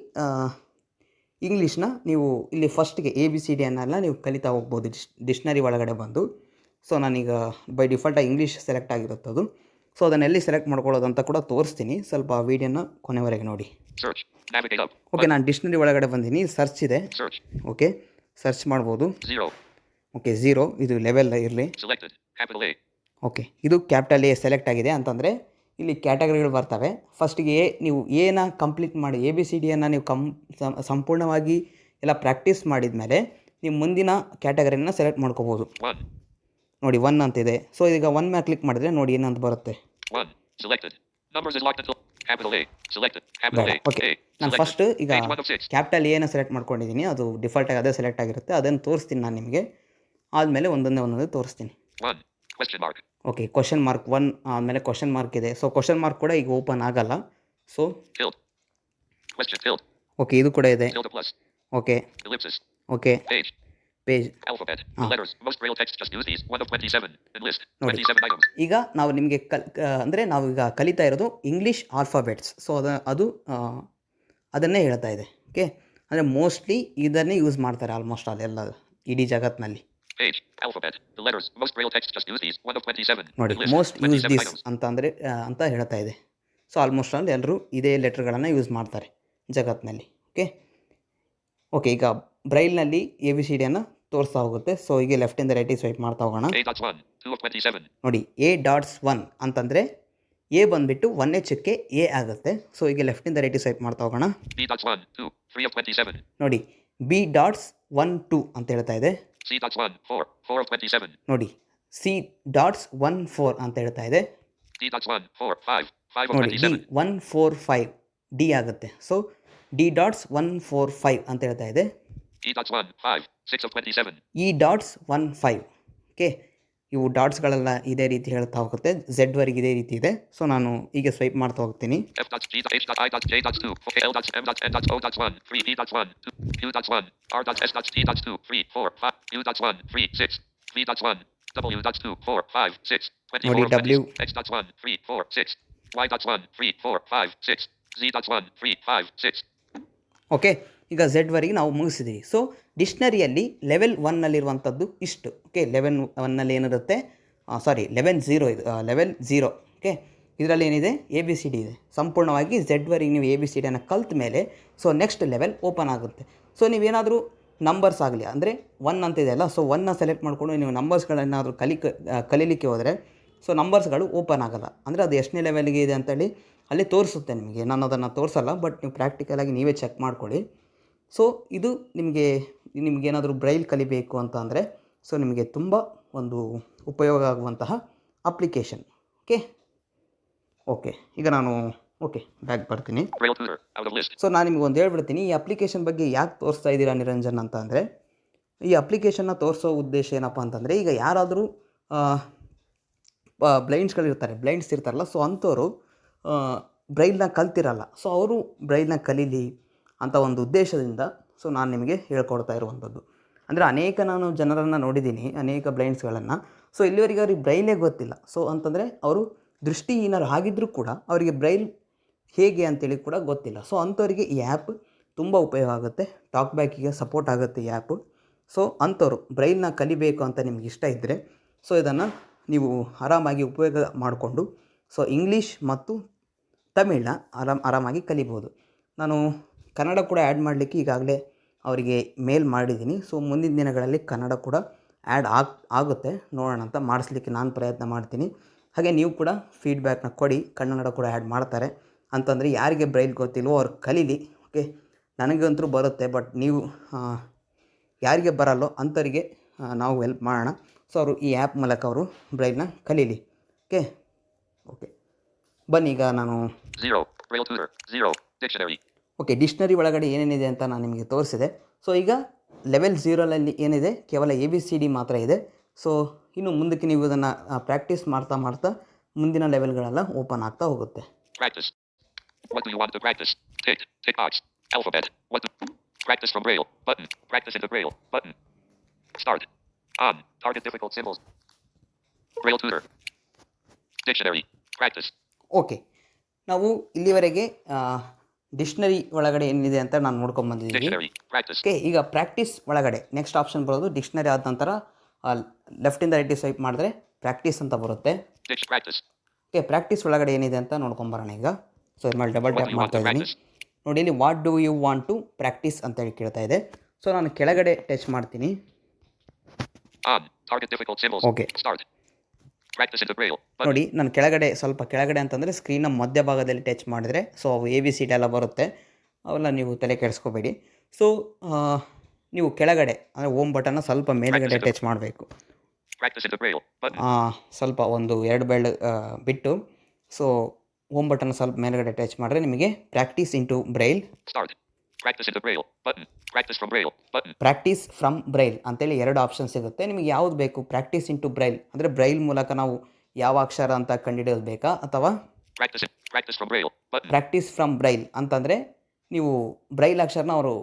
ಇಂಗ್ಲೀಷ್ನ ನೀವು ಇಲ್ಲಿ ಫಸ್ಟ್ಗೆ ಎ ಬಿ ಸಿ ಡಿ ಅನ್ನೆಲ್ಲ ನೀವು ಕಲಿತಾ ಹೋಗ್ಬೋದು. ಡಿಶ್ ಡಿಕ್ಷ್ನರಿ ಒಳಗಡೆ ಬಂದು. ಸೊ ನಾನೀಗ ಬೈ ಡಿಫಾಲ್ಟಾಗಿ ಇಂಗ್ಲೀಷ್ ಸೆಲೆಕ್ಟ್ ಆಗಿರುತ್ತೆ ಅದು ಸೊ ಅದನ್ನು ಎಲ್ಲಿ ಸೆಲೆಕ್ಟ್ ಮಾಡ್ಕೊಳ್ಳೋದು ಅಂತ ಕೂಡ ತೋರಿಸ್ತೀನಿ. ಸ್ವಲ್ಪ ವೀಡಿಯೋನ ಕೊನೆವರೆಗೆ ನೋಡಿ. ಓಕೆ ನಾನು ಡಿಕ್ಷ್ನರಿ ಒಳಗಡೆ ಬಂದೀನಿ. ಸರ್ಚ್ ಇದೆ. ಓಕೆ ಸರ್ಚ್ ಮಾಡ್ಬೋದು. ಓಕೆ ಝೀರೋ ಇದು ಲೆವೆಲ್ ಇರಲಿ. ಓಕೆ ಇದು ಕ್ಯಾಪಿಟಲ್ ಎ ಸೆಲೆಕ್ಟ್ ಆಗಿದೆ ಅಂತಂದರೆ ಇಲ್ಲಿ ಕ್ಯಾಟಗರಿಗಳು ಬರ್ತವೆ. ಫಸ್ಟಿಗೆ ಎ ನೀವು ಎನ ಕಂಪ್ಲೀಟ್ ಮಾಡಿ ಎ ಬಿ ಸಿ ಡಿಯನ್ನು ನೀವು ಕಂ ಸಂಪೂರ್ಣವಾಗಿ ಎಲ್ಲ ಪ್ರಾಕ್ಟೀಸ್ ಮಾಡಿದ ಮೇಲೆ ನೀವು ಮುಂದಿನ ಕ್ಯಾಟಗರಿನ ಸೆಲೆಕ್ಟ್ ಮಾಡ್ಕೋಬೋದು. ನೋಡಿ ಒನ್ ಅಂತಿದೆ. ಸೊ ಈಗ ಒನ್ ಮ್ಯಾಲೆ ಕ್ಲಿಕ್ ಮಾಡಿದ್ರೆ ನೋಡಿ ಏನಂತ ಬರುತ್ತೆ. ಓಕೆ ನಾನು ಫಸ್ಟ್ ಈಗ ಕ್ಯಾಪಿಟಲ್ ಎನ ಸೆಲೆಕ್ಟ್ ಮಾಡ್ಕೊಂಡಿದ್ದೀನಿ ಅದು ಡಿಫಾಲ್ಟಾಗಿ ಅದೇ ಸೆಲೆಕ್ಟ್ ಆಗಿರುತ್ತೆ. ಅದನ್ನು ತೋರಿಸ್ತೀನಿ ನಾನು ನಿಮಗೆ. ಆದಮೇಲೆ ಒಂದೊಂದೇ ಒಂದೊಂದೇ ತೋರಿಸ್ತೀನಿ. ಓಕೆ ಕ್ವಶನ್ ಮಾರ್ಕ್ ಒನ್ ಆದಮೇಲೆ ಕ್ವಶನ್ ಮಾರ್ಕ್ ಇದೆ ಸೊ ಕ್ವಶನ್ ಮಾರ್ಕ್ ಕೂಡ ಈಗ ಓಪನ್ ಆಗಲ್ಲ ಸೊ. ಓಕೆ ಇದು ಕೂಡ ಇದೆ okay. Okay page
Alphabet. Letters. Most braille text just use these. One of 27. Enlist.
Nodi.
27 items.
ಈಗ ನಾವು ನಿಮಗೆ ಕಲ್ ಅಂದರೆ ನಾವೀಗ ಕಲಿತಾ ಇರೋದು ಇಂಗ್ಲೀಷ್ ಆಲ್ಫಾಬೆಟ್ಸ್ ಸೊ ಅದ ಅದು ಅದನ್ನೇ ಹೇಳ್ತಾ ಇದೆ ಓಕೆ ಅಂದರೆ ಮೋಸ್ಟ್ಲಿ ಇದನ್ನೇ ಯೂಸ್ ಮಾಡ್ತಾರೆ ಆಲ್ಮೋಸ್ಟ್ ಅದೆಲ್ಲ ಇಡೀ ಜಗತ್ತಿನಲ್ಲಿ
Page. Alphabet. The letters. Most braille text just use these. One of 27.
ನೋಡಿ
Enlist.
Most use
27
this. ಅಂತ ಅಂದರೆ ಅಂತ ಹೇಳ್ತಾ ಇದೆ ಸೊ ಆಲ್ಮೋಸ್ಟ್ ಅಲ್ಲಿ ಎಲ್ಲರೂ ಇದೇ ಲೆಟರ್ಗಳನ್ನು ಯೂಸ್ ಮಾಡ್ತಾರೆ ಜಗತ್ತಿನಲ್ಲಿ ಓಕೆ ಓಕೆ ಈಗ ಬ್ರೈಲ್ನಲ್ಲಿ ಎ ಬಿ ಸಿ ಡಿಯನ್ನು ತೋರಿಸ್ತಾ ಹೋಗುತ್ತೆ ಸೊ ಈಗ ಲೆಫ್ಟಿಂದ ರೈಟಿಗೆ ಸ್ವೈಪ್ ಮಾಡ್ತಾ ಹೋಗೋಣ
A dots 1. 2 of 27.
ನೋಡಿ ಎ ಡಾಟ್ಸ್ ಒನ್ ಅಂತಂದರೆ ಎ ಬಂದುಬಿಟ್ಟು ಒನ್ ಎಚ್ಚಕ್ಕೆ ಎ ಆಗುತ್ತೆ ಸೊ ಈಗ ಲೆಫ್ಟಿಂದ ರೈಟಿಗೆ ಸ್ವೈಪ್ ಮಾಡ್ತಾ ಹೋಗೋಣ
B dots 1. 2. 3 of 27.
ನೋಡಿ ಬಿ ಡಾಟ್ಸ್ ಒನ್ ಟು ಅಂತ ಹೇಳ್ತಾ ಇದೆ
C dots 1. 4. 4 of 27.
ನೋಡಿ ಸಿ ಡಾಟ್ಸ್ ಒನ್ ಫೋರ್ ಅಂತ ಹೇಳ್ತಾ ಇದೆ
D dots 1. 4. 5. 5 of
ನೋಡಿ D
27.
One four five D ಆಗುತ್ತೆ so D dots one four five ಅಂತ ಹೇಳ್ತಾ ಇದೆ
E dots 1. 5. 6 of 27.
E dots one five okay ಇವು ಡಾಟ್ಸ್ ಇದೇ ಇದೆ ರೀತಿ ಹೇಳ್ತಾ ಹೋಗುತ್ತೆ ಝೆಡ್ವರಿ ಇದೆ ರೀತಿ ಇದೆ. ಸೊ ನಾನು ಈಗ ಸ್ವೈಪ್ ಮಾಡ್ತಾ ಹೋಗ್ತೀನಿ.
ಎಫ್
ಓಕೆ ಈಗ ಝೆಡ್ ವರೆಗೆ ನಾವು ಮುಗಿಸಿದ್ದೀವಿ ಸೊ ಡಿಕ್ಷ್ನರಿಯಲ್ಲಿ ಲೆವೆಲ್ ಒನ್ನಲ್ಲಿರುವಂಥದ್ದು ಇಷ್ಟು. ಓಕೆ ಲೆವೆನ್ ಒನ್ನಲ್ಲಿ ಏನಿರುತ್ತೆ? ಸಾರಿ ಲೆವೆನ್ ಝೀರೋ ಇದು ಲೆವೆಲ್ ಝೀರೋ ಓಕೆ ಇದರಲ್ಲಿ ಏನಿದೆ? ಎ ಬಿ ಸಿ ಡಿ ಇದೆ. ಸಂಪೂರ್ಣವಾಗಿ ಝೆಡ್ವರೆಗೆ ನೀವು ಎ ಬಿ ಸಿ ಡಿಯನ್ನು ಕಲ್ತ ಮೇಲೆ ಸೊ ನೆಕ್ಸ್ಟ್ ಲೆವೆಲ್ ಓಪನ್ ಆಗುತ್ತೆ. ಸೊ ನೀವೇನಾದರೂ ನಂಬರ್ಸ್ ಆಗಲಿ, ಅಂದರೆ ಒನ್ ಅಂತ ಇದೆಯಲ್ಲ ಸೊ ಒನ್ನ ಸೆಲೆಕ್ಟ್ ಮಾಡಿಕೊಂಡು ನೀವು ನಂಬರ್ಸ್ಗಳನ್ನಾದರೂ ಕಲಿ ಕಲೀಲಿಕ್ಕೆ ಹೋದರೆ ಸೊ ನಂಬರ್ಸ್ಗಳು ಓಪನ್ ಆಗಲ್ಲ. ಅಂದರೆ ಅದು ಎಷ್ಟನೇ ಲೆವೆಲ್ಗೆ ಇದೆ ಅಂತೇಳಿ ಅಲ್ಲಿ ತೋರಿಸುತ್ತೆ ನಿಮಗೆ. ನಾನು ಅದನ್ನು ತೋರಿಸಲ್ಲ ಬಟ್ ನೀವು ಪ್ರಾಕ್ಟಿಕಲಾಗಿ ನೀವೇ ಚೆಕ್ ಮಾಡ್ಕೊಳ್ಳಿ. ಸೊ ಇದು ನಿಮಗೆ ನಿಮಗೇನಾದರೂ ಬ್ರೈಲ್ ಕಲಿಬೇಕು ಅಂತ ಅಂದರೆ ಸೊ ನಿಮಗೆ ತುಂಬ ಒಂದು ಉಪಯೋಗ ಆಗುವಂತಹ ಅಪ್ಲಿಕೇಶನ್ ಓಕೆ ಓಕೆ ಈಗ ನಾನು ಓಕೆ ಬ್ಯಾಕ್ ಬರ್ತೀನಿ. ಸೊ ನಾನು ನಿಮಗೆ ಒಂದು ಹೇಳ್ಬಿಡ್ತೀನಿ. ಈ ಅಪ್ಲಿಕೇಶನ್ ಬಗ್ಗೆ ಯಾಕೆ ತೋರಿಸ್ತಾ ಇದ್ದೀರಾ ನಿರಂಜನ್ ಅಂತ ಅಂದರೆ ಈ ಅಪ್ಲಿಕೇಶನ್ನ ತೋರಿಸೋ ಉದ್ದೇಶ ಏನಪ್ಪ ಅಂತಂದರೆ ಈಗ ಯಾರಾದರೂ ಬ್ಲೈಂಡ್ಸ್ಗಳಿರ್ತಾರೆ ಬ್ಲೈಂಡ್ಸ್ ಇರ್ತಾರಲ್ಲ ಸೊ ಅಂಥವರು ಬ್ರೈಲ್ನ ಕಲ್ತಿರಲ್ಲ. ಸೊ ಅವರು ಬ್ರೈಲ್ನ ಕಲೀಲಿ ಅಂತ ಒಂದು ಉದ್ದೇಶದಿಂದ ಸೊ ನಾನು ನಿಮಗೆ ಹೇಳ್ಕೊಡ್ತಾ ಇರುವಂಥದ್ದು. ಅಂದರೆ ಅನೇಕ ನಾನು ಜನರನ್ನು ನೋಡಿದ್ದೀನಿ, ಅನೇಕ ಬ್ಲೈಂಡ್ಸ್ಗಳನ್ನು. ಸೊ ಇಲ್ಲಿವರೆಗೆ ಅವ್ರಿಗೆ ಬ್ರೈಲೇ ಗೊತ್ತಿಲ್ಲ. ಸೊ ಅಂತಂದರೆ ಅವರು ದೃಷ್ಟಿಹೀನರು ಆಗಿದ್ದರೂ ಕೂಡ ಅವರಿಗೆ ಬ್ರೈಲ್ ಹೇಗೆ ಅಂತೇಳಿ ಕೂಡ ಗೊತ್ತಿಲ್ಲ. ಸೊ ಅಂಥವರಿಗೆ ಈ ಆ್ಯಪ್ ತುಂಬ ಉಪಯೋಗ ಆಗುತ್ತೆ. ಟಾಕ್ ಬ್ಯಾಕಿಗೆ ಸಪೋರ್ಟ್ ಆಗುತ್ತೆ ಈ ಆ್ಯಪು. ಸೊ ಅಂಥವ್ರು ಬ್ರೈಲ್ನ ಕಲಿಬೇಕು ಅಂತ ನಿಮ್ಗೆ ಇಷ್ಟ ಇದ್ದರೆ ಸೊ ಇದನ್ನು ನೀವು ಆರಾಮಾಗಿ ಉಪಯೋಗ ಮಾಡಿಕೊಂಡು, ಸೊ ಇಂಗ್ಲೀಷ್ ಮತ್ತು ತಮಿಳನ್ನ ಆರಾಮ್ ಆರಾಮಾಗಿ ಕಲಿಬೋದು. ನಾನು ಕನ್ನಡ ಕೂಡ ಆ್ಯಡ್ ಮಾಡಲಿಕ್ಕೆ ಈಗಾಗಲೇ ಅವರಿಗೆ ಮೇಲ್ ಮಾಡಿದ್ದೀನಿ. ಸೊ ಮುಂದಿನ ದಿನಗಳಲ್ಲಿ ಕನ್ನಡ ಕೂಡ ಆ್ಯಡ್ ಆಗ್, ಆಗುತ್ತೆ. ನೋಡೋಣ ಅಂತ ಮಾಡಿಸ್ಲಿಕ್ಕೆ ನಾನು ಪ್ರಯತ್ನ ಮಾಡ್ತೀನಿ. ಹಾಗೆ ನೀವು ಕೂಡ ಫೀಡ್ಬ್ಯಾಕ್ನ ಕೊಡಿ. ಕನ್ನಡ ಕೂಡ ಆ್ಯಡ್ ಮಾಡ್ತಾರೆ. ಅಂತಂದರೆ ಯಾರಿಗೆ ಬ್ರೈಲ್ ಗೊತ್ತಿಲ್ವೋ ಅವ್ರು ಕಲೀಲಿ. ಓಕೆ ನನಗಂತೂ ಬರುತ್ತೆ ಬಟ್ ನೀವು ಯಾರಿಗೆ ಬರಲ್ಲೋ ಅಂಥವರಿಗೆ ನಾವು ಹೆಲ್ಪ್ ಮಾಡೋಣ. ಸೊ ಅವರು ಈ ಆ್ಯಪ್ ಮೂಲಕ ಅವರು ಬ್ರೈಲ್ನ ಕಲೀಲಿ. ಓಕೆ ಓಕೆ ಬನ್ನಿ, ಈಗ ನಾನು ಓಕೆ ಡಿಕ್ಷನರಿ ಒಳಗಡೆ ಏನೇನಿದೆ ಅಂತ ನಾನು ನಿಮಗೆ ತೋರಿಸಿದೆ. ಸೊ ಈಗ ಲೆವೆಲ್ ಝೀರೋಲಲ್ಲಿ ಏನಿದೆ? ಕೇವಲ ಎ ಬಿ ಸಿ ಡಿ ಮಾತ್ರ ಇದೆ. ಸೊ ಇನ್ನು ಮುಂದಕ್ಕೆ ನೀವು ಇದನ್ನು ಪ್ರಾಕ್ಟೀಸ್ ಮಾಡ್ತಾ ಮಾಡ್ತಾ ಮುಂದಿನ ಲೆವೆಲ್ಗಳೆಲ್ಲ ಓಪನ್ ಆಗ್ತಾ ಹೋಗುತ್ತೆ. ಓಕೆ ನಾವು ಇಲ್ಲಿವರೆಗೆ ಡಿಕ್ಷ್ನರಿ ಒಳಗಡೆ ಏನಿದೆ ಅಂತ ನಾನು
ನೋಡ್ಕೊಂಡು ಬಂದಿದ್ದೀನಿ.
ಓಕೆ ಈಗ ಪ್ರಾಕ್ಟೀಸ್ ಒಳಗಡೆ ನೆಕ್ಸ್ಟ್ ಆಪ್ಷನ್ ಬರೋದು ಡಿಕ್ಷನರಿ ಆದ ನಂತರ ಲೆಫ್ಟಿಂದ ರೈಟ್ ಸ್ವೈಪ್ ಮಾಡಿದ್ರೆ ಪ್ರಾಕ್ಟೀಸ್ ಅಂತ ಬರುತ್ತೆ. ಓಕೆ ಪ್ರಾಕ್ಟೀಸ್ ಒಳಗಡೆ ಏನಿದೆ ಅಂತ ನೋಡ್ಕೊಂಬರೋಣ ಈಗ. ಸೊ ಇದ್ರ ಮೇಲೆ ಡಬಲ್ ಟ್ಯಾಪ್ ಮಾಡ್ತಾ ಇದ್ದೀನಿ. ನೋಡಿ ಇಲ್ಲಿ what do you want to practice ಅಂತೇಳಿ ಕೇಳ್ತಾ ಇದೆ. ಸೊ ನಾನು ಕೆಳಗಡೆ ಟಚ್ ಮಾಡ್ತೀನಿ.
On.
ನೋಡಿ ನಾನು ಕೆಳಗಡೆ ಸ್ವಲ್ಪ ಕೆಳಗಡೆ ಅಂತಂದರೆ ಸ್ಕ್ರೀನ್ನ ಮಧ್ಯಭಾಗದಲ್ಲಿ ಟಚ್ ಮಾಡಿದ್ರೆ ಸೊ ಅವು ಎ ಬಿ ಸಿ ಎಲ್ಲ ಬರುತ್ತೆ. ಅವೆಲ್ಲ ನೀವು ತಲೆ ಕೆಡಿಸ್ಕೋಬೇಡಿ. ಸೊ ನೀವು ಕೆಳಗಡೆ ಅಂದರೆ ಓಮ್ ಬಟನ್ನ ಸ್ವಲ್ಪ ಮೇಲುಗಡೆ ಟಚ್ ಮಾಡಬೇಕು. ಸ್ವಲ್ಪ ಒಂದು ಎರಡು ಬೆಳ್ಳ ಬಿಟ್ಟು ಸೊ ಓಮ್ ಬಟನ್ ಸ್ವಲ್ಪ ಮೇಲುಗಡೆ ಟಚ್ ಮಾಡಿದ್ರೆ ನಿಮಗೆ practice into Braille
Into Braille. Button. Practice from Braille. Button.
Practice from Braille ಅಂತೇಳಿ ಎರಡು ಆಪ್ಷನ್ ಸಿಗುತ್ತೆ ನಿಮಗೆ ಯಾವ್ದು ಬೇಕು ಪ್ರಾಕ್ಟೀಸ್ ಇಂಟು ಬ್ರೈಲ್ ಅಂದರೆ ಬ್ರೈಲ್ ಮೂಲಕ ನಾವು ಯಾವ ಅಕ್ಷರ ಅಂತ ಕಂಡುಹಿಡಿಯೋದು ಬೇಕಾ ಅಥವಾ
Practice from Braille. Button.
Practice from Braille ಅಂತಂದರೆ ನೀವು ಬ್ರೈಲ್ ಅಕ್ಷರನ ಅವರು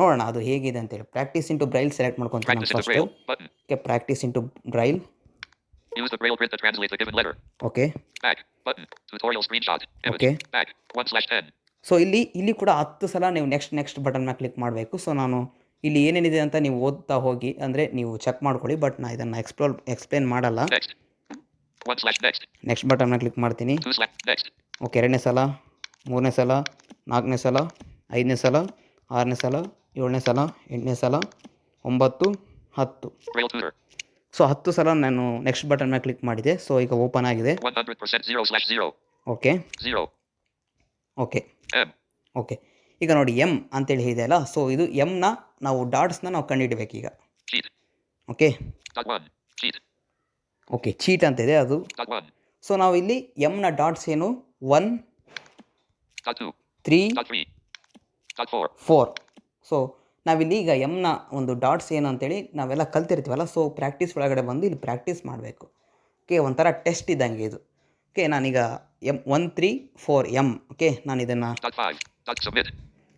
ನೋಡೋಣ ಅದು ಹೇಗಿದೆ ಅಂತೇಳಿ ಪ್ರಾಕ್ಟೀಸ್ ಇಂಟು ಬ್ರೈಲ್ ಸೆಲೆಕ್ಟ್ ಮಾಡ್ಕೊತೀನಿ. Okay practice into Braille
Use the Braille print to translate the given letter.
Okay
Back. Button. Tutorial screenshot. Image.
Okay.
Back. 1 slash 10.
So ಇಲ್ಲಿ ಇಲ್ಲಿ ಕೂಡ ಹತ್ತು ಸಲ ನೀವು ನೆಕ್ಸ್ಟ್ ನೆಕ್ಸ್ಟ್ ಬಟನ್ನ ಕ್ಲಿಕ್ ಮಾಡಬೇಕು ಸೊ ನಾನು ಇಲ್ಲಿ ಏನೇನಿದೆ ಅಂತ ನೀವು ಓದ್ತಾ ಹೋಗಿ ಅಂದರೆ ನೀವು ಚೆಕ್ ಮಾಡ್ಕೊಳ್ಳಿ ಬಟ್ ನಾನು ಇದನ್ನು ಎಕ್ಸ್ಪ್ಲೋರ್ ಎಕ್ಸ್ಪ್ಲೇನ್ ಮಾಡಲ್ಲ
Next. 1 slash next.
ನೆಕ್ಸ್ಟ್ ಬಟನ್ನ ಕ್ಲಿಕ್ ಮಾಡ್ತೀನಿ
2 slash next.
ಓಕೆ ಎರಡನೇ ಸಲ ಮೂರನೇ ಸಲ ನಾಲ್ಕನೇ ಸಲ ಐದನೇ ಸಲ ಆರನೇ ಸಲ ಏಳನೇ ಸಲ ಎಂಟನೇ ಸಲ ಒಂಬತ್ತು ಹತ್ತು. ಸೊ ಹತ್ತು ಸಲ ನಾನು ನೆಕ್ಸ್ಟ್ ಬಟನ್ ಮೇಲೆ ಕ್ಲಿಕ್ ಮಾಡಿದೆ ಸೊ ಈಗ ಓಪನ್ ಆಗಿದೆ
0/0
ಓಕೆ
0.
ಓಕೆ. ಓಕೆ ಈಗ ನೋಡಿ ಎಂ ಅಂತೇಳಿ ಇದೆ ಅಲ್ಲ ಸೊ ಇದು ಎಮ್ನ ನಾವು ಡಾಟ್ಸ್ನ ನಾವು ಕಂಡುಹಿಡಬೇಕು ಈಗ okay
Dot 1. Cheat.
Okay cheat ಅಂತ ಇದೆ ಅದು
Dot 1.
ಸೊ ನಾವು ಇಲ್ಲಿ ಎಮ್ನ ಡಾಟ್ಸ್ ಏನು one
Dot 2.
Three
3. Dot 4.
Four so ನಾವಿಲ್ಲಿ ಈಗ ಎಮ್ನ ಒಂದು ಡಾಟ್ಸ್ ಏನು ಅಂತೇಳಿ ನಾವೆಲ್ಲ ಕಲ್ತಿರ್ತೀವಲ್ಲ ಸೊ ಪ್ರಾಕ್ಟೀಸ್ ಒಳಗಡೆ ಬಂದು ಇಲ್ಲಿ ಪ್ರಾಕ್ಟೀಸ್ ಮಾಡಬೇಕು ಓಕೆ ಒಂಥರ ಟೆಸ್ಟ್ ಇದ್ದಂಗೆ ಇದು ಓಕೆ ನಾನೀಗ M one three four M okay ನಾನು ಇದನ್ನು
Dot 5. Dot submit.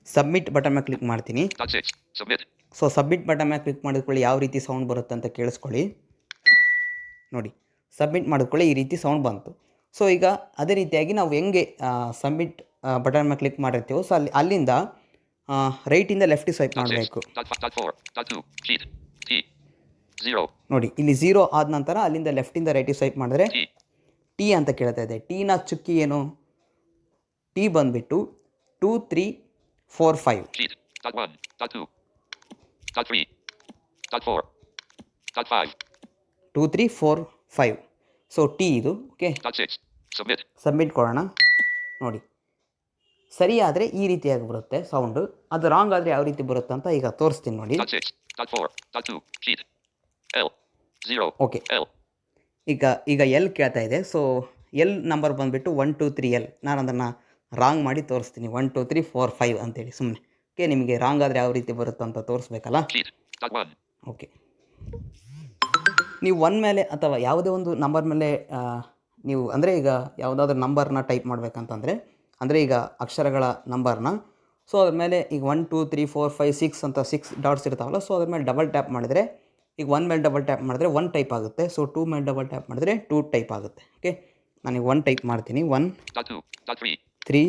Submit button ಮೇಲೆ ಕ್ಲಿಕ್ ಮಾಡ್ತೀನಿ
Dot 6.
ಸೊ ಸಬ್ಮಿಟ್ ಬಟನ್ ಮೇಲೆ ಕ್ಲಿಕ್ ಮಾಡಿದ್ಕೊಳ್ಳಿ ಯಾವ ರೀತಿ ಸೌಂಡ್ ಬರುತ್ತೆ ಅಂತ ಕೇಳಿಸ್ಕೊಳ್ಳಿ ನೋಡಿ ಸಬ್ಮಿಟ್ ಮಾಡಿದ್ಕೊಳ್ಳಿ ಈ ರೀತಿ ಸೌಂಡ್ ಬಂತು ಸೊ ಈಗ ಅದೇ ರೀತಿಯಾಗಿ ನಾವು ಹೆಂಗೆ ಸಬ್ಮಿಟ್ ಬಟನ್ ಮೇಲೆ ಕ್ಲಿಕ್ ಮಾಡಿರ್ತೀವೋ ಸೊ ಅಲ್ಲಿ ಅಲ್ಲಿಂದ ರೈಟಿಂದ ಲೆಫ್ಟಿಗೆ ಸ್ವೈಪ್ ಮಾಡಬೇಕು
Dot 5. Dot 4. Dot 2. Cheat. T. 0.
ನೋಡಿ ಇಲ್ಲಿ ಝೀರೋ ಆದ ನಂತರ ಅಲ್ಲಿಂದ ಲೆಫ್ಟಿಂದ ರೈಟಿಗೆ ಸ್ವೈಪ್ ಮಾಡಿದ್ರೆ. ಟಿ ಅಂತ ಕೇಳ್ತಾ ಇದೆ. ಟೀನ ಚುಕ್ಕಿ ಏನು? ಟಿ ಬಂದ್ಬಿಟ್ಟು two three four five. Two three four five. So T ಇದು ಓಕೆ ಸಬ್ಮಿಟ್ ಕೊಡೋಣ. ನೋಡಿ. ಸರಿ ಆದರೆ ಈ ರೀತಿಯಾಗಿ ಬರುತ್ತೆ ಸೌಂಡು ಅದು ರಾಂಗ್ ಆದರೆ ಯಾವ ರೀತಿ ಬರುತ್ತೆ ಅಂತ ಈಗ ತೋರಿಸ್ತೀನಿ ನೋಡಿ. Okay
L.
ಈಗ ಈಗ ಎಲ್ ಕೇಳ್ತಾ ಇದೆ. ಸೊ ಎಲ್ ನಂಬರ್ ಬಂದುಬಿಟ್ಟು ಒನ್ ಟು ತ್ರೀ ಎಲ್ ನಾನು ಅದನ್ನು ರಾಂಗ್ ಮಾಡಿ ತೋರಿಸ್ತೀನಿ. One two three four five ಅಂತೇಳಿ. ಸುಮ್ಮನೆ ಓಕೆ ನಿಮಗೆ ರಾಂಗ್ ಆದರೆ ಯಾವ ರೀತಿ ಬರುತ್ತೆ ಅಂತ ತೋರಿಸ್ಬೇಕಲ್ಲ. ಓಕೆ ನೀವು ಒನ್ ಮೇಲೆ ಅಥವಾ ಯಾವುದೇ ಒಂದು ನಂಬರ್ ಮೇಲೆ ನೀವು ಅಂದರೆ ಈಗ ಯಾವುದಾದ್ರೂ ನಂಬರ್ನ ಟೈಪ್ ಮಾಡಬೇಕಂತಂದರೆ ಅಂದರೆ ಈಗ ಅಕ್ಷರಗಳ ನಂಬರ್ನ ಸೊ ಅದ್ರ ಮೇಲೆ ಈಗ one two three four five six ಅಂತ ಸಿಕ್ಸ್ ಡಾಟ್ಸ್ ಇರ್ತಾವಲ್ಲ ಸೊ ಅದ್ರ ಮೇಲೆ ಡಬಲ್ ಟ್ಯಾಪ್ ಮಾಡಿದರೆ ಈಗ ಒನ್ ಮೇಲೆ ಡಬಲ್ ಟ್ಯಾಪ್ ಮಾಡಿದ್ರೆ ಒನ್ ಟೈಪ್ ಆಗುತ್ತೆ. ಸೊ ಟೂ ಮೇಲೆ ಡಬಲ್ ಟ್ಯಾಪ್ ಮಾಡಿದ್ರೆ ಟೂ ಟೈಪ್ ಆಗುತ್ತೆ. ಓಕೆ ನಾನೀಗ ಒನ್ ಟೈಪ್ ಮಾಡ್ತೀನಿ. One. Three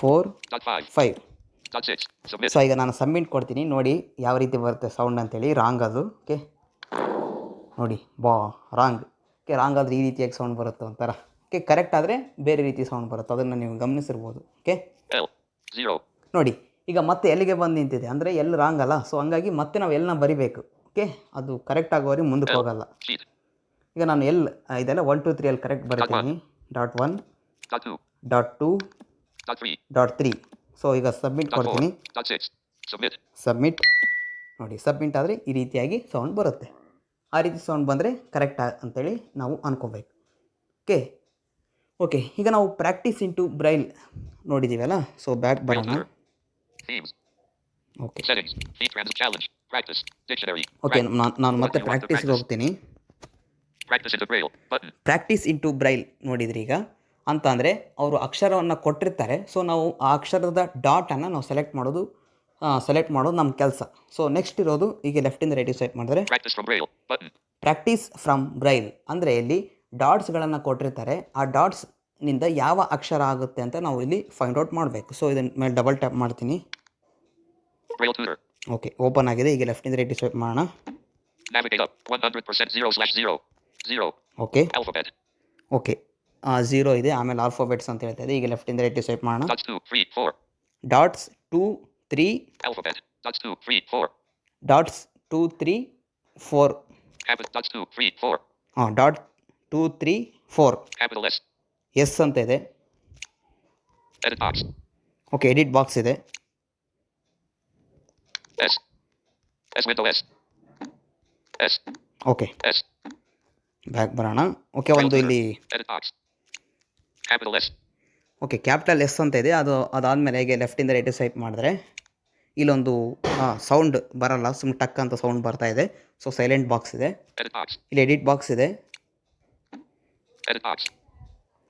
four five. So ಈಗ ನಾನು ಸಬ್ಮಿಟ್ ಕೊಡ್ತೀನಿ. ನೋಡಿ ಯಾವ ರೀತಿ ಬರುತ್ತೆ ಸೌಂಡ್ ಅಂತೇಳಿ. ರಾಂಗ್ ಅದು. ಓಕೆ ನೋಡಿ ಬಾ ರಾಂಗ್ ಓಕೆ ರಾಂಗ್ ಆದರೆ ಈ ರೀತಿಯಾಗಿ ಸೌಂಡ್ ಬರುತ್ತೆ ಒಂಥರ. ಓಕೆ ಕರೆಕ್ಟ್ ಆದರೆ ಬೇರೆ ರೀತಿ ಸೌಂಡ್ ಬರುತ್ತೆ ಅದನ್ನು ನೀವು ಗಮನಿಸಿರ್ಬೋದು. ಓಕೆ. ನೋಡಿ ಈಗ ಮತ್ತೆ ಎಲ್ಲಿಗೆ ಬಂದು ನಿಂತಿದೆ? ಅಂದರೆ ಎಲ್ಲಿ ರಾಂಗ್ ಅಲ್ಲ? ಸೊ ಹಂಗಾಗಿ ಮತ್ತೆ ನಾವು ಎಲ್ಲ ಬರಿಬೇಕು. ಓಕೆ ಅದು ಕರೆಕ್ಟ್ ಆಗೋವರೆಗೆ ಮುಂದಕ್ಕೆ ಹೋಗಲ್ಲ. ಈಗ ನಾನು ಎಲ್ಲಿ ಇದೆಲ್ಲ ಒನ್ ಟು ತ್ರೀ ಅಲ್ಲಿ ಕರೆಕ್ಟ್ ಬರ್ತೀನಿ. Dot one. Dot two dot three so ಈಗ ಸಬ್ಮಿಟ್. ಕೊಡ್ತೀನಿ. ಸಬ್ಮಿಟ್ ನೋಡಿ ಸಬ್ಮಿಟ್ ಆದರೆ ಈ ರೀತಿಯಾಗಿ ಸೌಂಡ್ ಬರುತ್ತೆ. ಆ ರೀತಿ ಸೌಂಡ್ ಬಂದರೆ ಕರೆಕ್ಟ್ ಅಂತೇಳಿ ನಾವು ಅನ್ಕೋಬೇಕು. ಓಕೆ ಓಕೆ ಈಗ ನಾವು ಪ್ರಾಕ್ಟೀಸ್ ಇಂಟು ಬ್ರೈಲ್ ನೋಡಿದ್ದೀವಲ್ಲ ಸೊ ಬ್ಯಾಕ್ ಬರೋಣ.
Themes.
Okay
Settings. Theme trans challenge. Practice. Dictionary.
Okay
Prac-
ನಾನು ಮತ್ತೆ
What do you want to
ಪ್ರಾಕ್ಟೀಸ್ಗೆ
practice?
ಹೋಗ್ತೀನಿ
Practice into Braille. Button.
Practice into Braille ನೋಡಿದ್ರಿ ಈಗ ಅಂತ ಅಂದರೆ ಅವರು ಅಕ್ಷರವನ್ನು ಕೊಟ್ಟಿರ್ತಾರೆ ಸೊ ನಾವು ಆ ಅಕ್ಷರದ ಡಾಟನ್ನು ನಾವು ಸೆಲೆಕ್ಟ್ ಮಾಡೋದು ಸೆಲೆಕ್ಟ್ ಮಾಡೋದು ನಮ್ಮ ಕೆಲಸ ಸೊ ನೆಕ್ಸ್ಟ್ ಇರೋದು ಈಗ ಲೆಫ್ಟ್ ಇಂದ ರೈಟ್ ಸೆಲೆಕ್ಟ್ ಮಾಡಿದ್ರೆ
Practice from Braille. Button.
Practice from Braille ಅಂದರೆ ಇಲ್ಲಿ ಡಾಟ್ಸ್ಗಳನ್ನು ಕೊಟ್ಟಿರ್ತಾರೆ ಆ ಡಾಟ್ಸ್ನಿಂದ ಯಾವ ಅಕ್ಷರ ಆಗುತ್ತೆ ಅಂತ ನಾವು ಇಲ್ಲಿ ಫೈಂಡ್ ಔಟ್ ಮಾಡಬೇಕು ಸೊ ಇದನ್ನ ಮೇಲೆ ಡಬಲ್ ಟ್ಯಾಪ್ ಮಾಡ್ತೀನಿ. ಓಕೆ ಓಪನ್ ಆಗಿದೆ ಈಗ ಲೆಫ್ಟಿಂದ ರೈಟ್ ಸ್ವೈಪ್ ಮಾಡೋಣ
Navigate up. 100% 0 slash 0. 0.
Okay. Okay zero ಇದೆ ಆಮೇಲೆ ಆಲ್ಫಾಬೆಟ್ಸ್ ಅಂತ ಹೇಳ್ತಾ ಇದೆ ಈಗ ಲೆಫ್ಟಿಂದ ರೈಟ್ ಸ್ವೈಪ್ ಮಾಡೋಣ
dots 2, 3, 4.
Dots two three
Alphabet. Dots 2, 3, 4.
Dots two three four
Habit. Dots 2, 3, 4.
ಹಾಂ dot two three four. S ಅಂತ ಇದೆ. ಓಕೆ ಎಡಿಟ್ ಬಾಕ್ಸ್ ಇದೆ
S. S window S. S.
Okay. Back ಬರೋಣ. ಓಕೆ ಒಂದು ಇಲ್ಲಿ. ಓಕೆ ಕ್ಯಾಪಿಟಲ್ ಎಸ್ ಅಂತ ಇದೆ. ಅದು ಅದಾದಮೇಲೆ ಹೇಗೆ ಲೆಫ್ಟಿಂದ ರೈಟ್ ಸ್ವೈಪ್ ಮಾಡಿದ್ರೆ ಇಲ್ಲೊಂದು ಸೌಂಡ್ ಬರಲ್ಲ. ಸುಮ್ಮನೆ ಟಕ್ ಅಂತ ಸೌಂಡ್ ಬರ್ತಾ ಇದೆ. ಸೊ ಸೈಲೆಂಟ್ ಬಾಕ್ಸ್ ಇದೆ. ಇಲ್ಲಿ ಎಡಿಟ್ ಬಾಕ್ಸ್ ಇದೆ.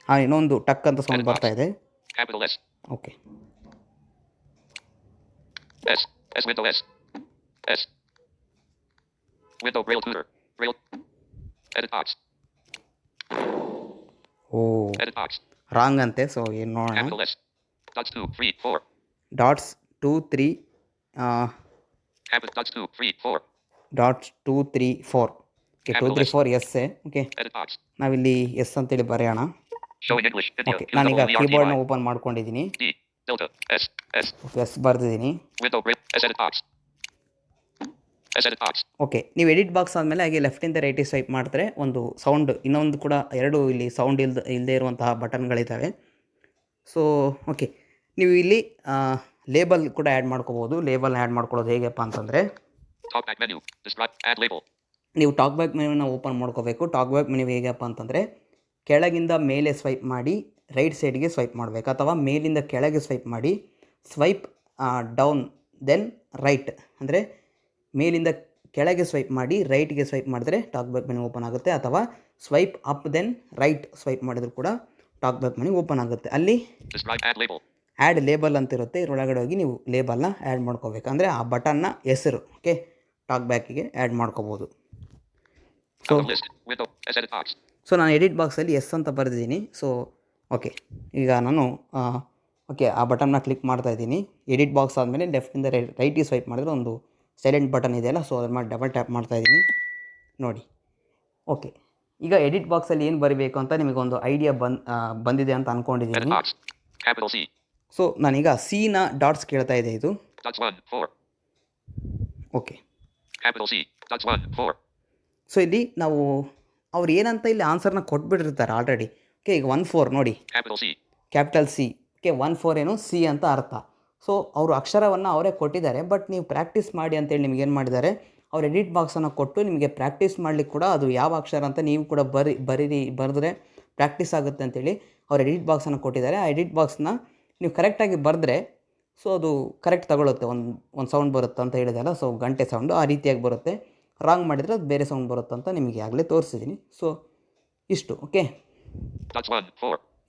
ಹಾಂ ಇನ್ನೊಂದು ಟಕ್ ಅಂತ ಸೌಂಡ್ ಬರ್ತಾ ಇದೆ. Okay
S. Window S. S. Window Braille tutor. Braille. Edit box.
ಓ
Edit box.
ರಾಂಗ್ ಅಂತೆ ಸೊ ಏನು ನೋಡೋಣ
Capital S. Dots 2, 3, 4.
Dots two three
Habit. Dots 2, 3, 4.
Dots two three four okay two three four S okay
Edit box.
ನಾವಿಲ್ಲಿ S ಅಂತೇಳಿ ಬರೆಯೋಣ
English. India.
Okay ನಾನೀಗ. ಕೀಬೋರ್ಡ್ನ open ಮಾಡ್ಕೊಂಡಿದ್ದೀನಿ
D.
ಎಸ್ ಬರ್ದಿದ್ದೀನಿ. ಓಕೆ ನೀವು ಎಡಿಟ್ ಬಾಕ್ಸ್ ಆದಮೇಲೆ ಹಾಗೆ ಲೆಫ್ಟಿಂದ ರೈಟಿಗೆ ಸ್ವೈಪ್ ಮಾಡಿದ್ರೆ ಒಂದು ಸೌಂಡ್ ಇನ್ನೊಂದು ಕೂಡ ಎರಡು ಇಲ್ಲಿ ಸೌಂಡ್ ಇಲ್ದ ಇಲ್ಲದೆ ಇರುವಂತಹ ಬಟನ್ಗಳಿದ್ದಾವೆ ಸೊ ಓಕೆ ನೀವು ಇಲ್ಲಿ ಲೇಬಲ್ ಕೂಡ ಆ್ಯಡ್ ಮಾಡ್ಕೋಬೋದು. ಲೇಬಲ್ ಆ್ಯಡ್ ಮಾಡ್ಕೊಳ್ಳೋದು ಹೇಗಪ್ಪ ಅಂತಂದರೆ. ನೀವು ಟಾಕ್ ಬ್ಯಾಕ್ ಮೆನುನ ಓಪನ್ ಮಾಡ್ಕೋಬೇಕು. ಟಾಕ್ ಬ್ಯಾಕ್ ಮೆನು ಹೇಗಪ್ಪ ಅಂತಂದರೆ ಕೆಳಗಿಂದ ಮೇಲೆ ಸ್ವೈಪ್ ಮಾಡಿ ರೈಟ್ ಸೈಡ್ಗೆ ಸ್ವೈಪ್ ಮಾಡಬೇಕು ಅಥವಾ ಮೇಲಿಂದ ಕೆಳಗೆ ಸ್ವೈಪ್ ಮಾಡಿ ಸ್ವೈಪ್ ಡೌನ್ ದೆನ್ ರೈಟ್. ಅಂದರೆ ಮೇಲಿಂದ ಕೆಳಗೆ ಸ್ವೈಪ್ ಮಾಡಿ ರೈಟ್ಗೆ ಸ್ವೈಪ್ ಮಾಡಿದ್ರೆ ಟಾಕ್ ಬ್ಯಾಕ್ ಮೆನು ಓಪನ್ ಆಗುತ್ತೆ ಅಥವಾ swipe up then right swipe ಮಾಡಿದ್ರು ಕೂಡ ಟಾಕ್ ಬ್ಯಾಕ್ ಮೆನು ಓಪನ್ ಆಗುತ್ತೆ. ಅಲ್ಲಿ. ಆ್ಯಡ್ ಲೇಬಲ್ ಅಂತ ಇರುತ್ತೆ. ಇದರೊಳಗಡೆ ಹೋಗಿ ನೀವು ಲೇಬಲ್ನ ಆ್ಯಡ್ ಮಾಡ್ಕೋಬೇಕು. ಅಂದರೆ ಆ ಬಟನ್ನ ಹೆಸರು ಓಕೆ ಟಾಕ್ ಬ್ಯಾಕಿಗೆ ಆ್ಯಡ್ ಮಾಡ್ಕೋಬೋದು. ಸೊ. ಸೊ ನಾನು ಎಡಿಟ್ ಬಾಕ್ಸಲ್ಲಿ ಎಸ್ ಅಂತ ಬರೆದಿದ್ದೀನಿ. ಸೊ ಓಕೆ ಈಗ ನಾನು ಓಕೆ ಆ ಬಟನ್ನ ಕ್ಲಿಕ್ ಮಾಡ್ತಾ ಇದ್ದೀನಿ ಎಡಿಟ್ ಬಾಕ್ಸ್ ಆದಮೇಲೆ ಲೆಫ್ಟಿಂದ ರೈಟಿಗೆ ಸ್ವೈಪ್ ಮಾಡಿದ್ರೆ ಒಂದು ಸೈಲೆಂಟ್ ಬಟನ್ ಇದೆಯಲ್ಲ ಸೊ ಅದ್ರ ಮಾಡಿ ಡಬಲ್ ಟ್ಯಾಪ್ ಮಾಡ್ತಾ ಇದ್ದೀನಿ ನೋಡಿ ಓಕೆ ಈಗ ಎಡಿಟ್ ಬಾಕ್ಸಲ್ಲಿ ಏನು ಬರಬೇಕು ಅಂತ ನಿಮಗೊಂದು ಐಡಿಯಾ ಬಂದ್ ಬಂದಿದೆ ಅಂತ
ಅನ್ಕೊಂಡಿದ್ದೀನಿ
ಅಂದ್ಕೊಂಡಿದ್ದೀನಿ. ಸೊ ನಾನೀಗ ಸಿನ ಡಾಟ್ಸ್ ಕೇಳ್ತಾ ಇದೆ ಇದು
Dots 1, 4.
Okay
Capital C. Dots 1, 4.
So ಇಲ್ಲಿ ನಾವು ಅವ್ರು ಏನಂತ ಇಲ್ಲಿ ಆನ್ಸರ್ನ ಕೊಟ್ಬಿಟ್ಟಿರ್ತಾರೆ ಆಲ್ರೆಡಿ ಓಕೆ ಈಗ ಒನ್ ಫೋರ್ ನೋಡಿ. Capital C okay one four ಏನು? ಸಿ ಅಂತ ಅರ್ಥ. ಸೊ ಅವರು ಅಕ್ಷರವನ್ನು ಅವರೇ ಕೊಟ್ಟಿದ್ದಾರೆ ಬಟ್ ನೀವು ಪ್ರಾಕ್ಟೀಸ್ ಮಾಡಿ ಅಂತೇಳಿ ನಿಮ್ಗೆ ಏನು ಮಾಡಿದ್ದಾರೆ? ಅವ್ರು ಎಡಿಟ್ ಬಾಕ್ಸನ್ನು ಕೊಟ್ಟು ನಿಮಗೆ ಪ್ರಾಕ್ಟೀಸ್ ಮಾಡಲಿಕ್ಕೆ ಕೂಡ ಅದು ಯಾವ ಅಕ್ಷರ ಅಂತ ನೀವು ಕೂಡ ಬರಿ ಬರೀರಿ ಬರೆದ್ರೆ ಪ್ರಾಕ್ಟೀಸ್ ಆಗುತ್ತೆ ಅಂತೇಳಿ ಅವ್ರು ಎಡಿಟ್ ಬಾಕ್ಸನ್ನು ಕೊಟ್ಟಿದ್ದಾರೆ. ಆ ಎಡಿಟ್ ಬಾಕ್ಸ್ನ ನೀವು ಕರೆಕ್ಟಾಗಿ ಬರೆದ್ರೆ ಸೊ ಅದು ಕರೆಕ್ಟ್ ತಗೊಳ್ಳುತ್ತೆ ಒಂದು ಒಂದು ಸೌಂಡ್ ಬರುತ್ತೆ ಅಂತ ಹೇಳಿದೆಲ್ಲ ಸೊ ಗಂಟೆ ಸೌಂಡು ಆ ರೀತಿಯಾಗಿ ಬರುತ್ತೆ. ರಾಂಗ್ ಮಾಡಿದರೆ ಅದು ಬೇರೆ ಸೌಂಡ್ ಬರುತ್ತೆ ಅಂತ ನಿಮಗೆ ಆಗಲೇ ತೋರಿಸಿದ್ದೀನಿ ಸೊ ಇಷ್ಟು ಓಕೆ
Dots 1, 4.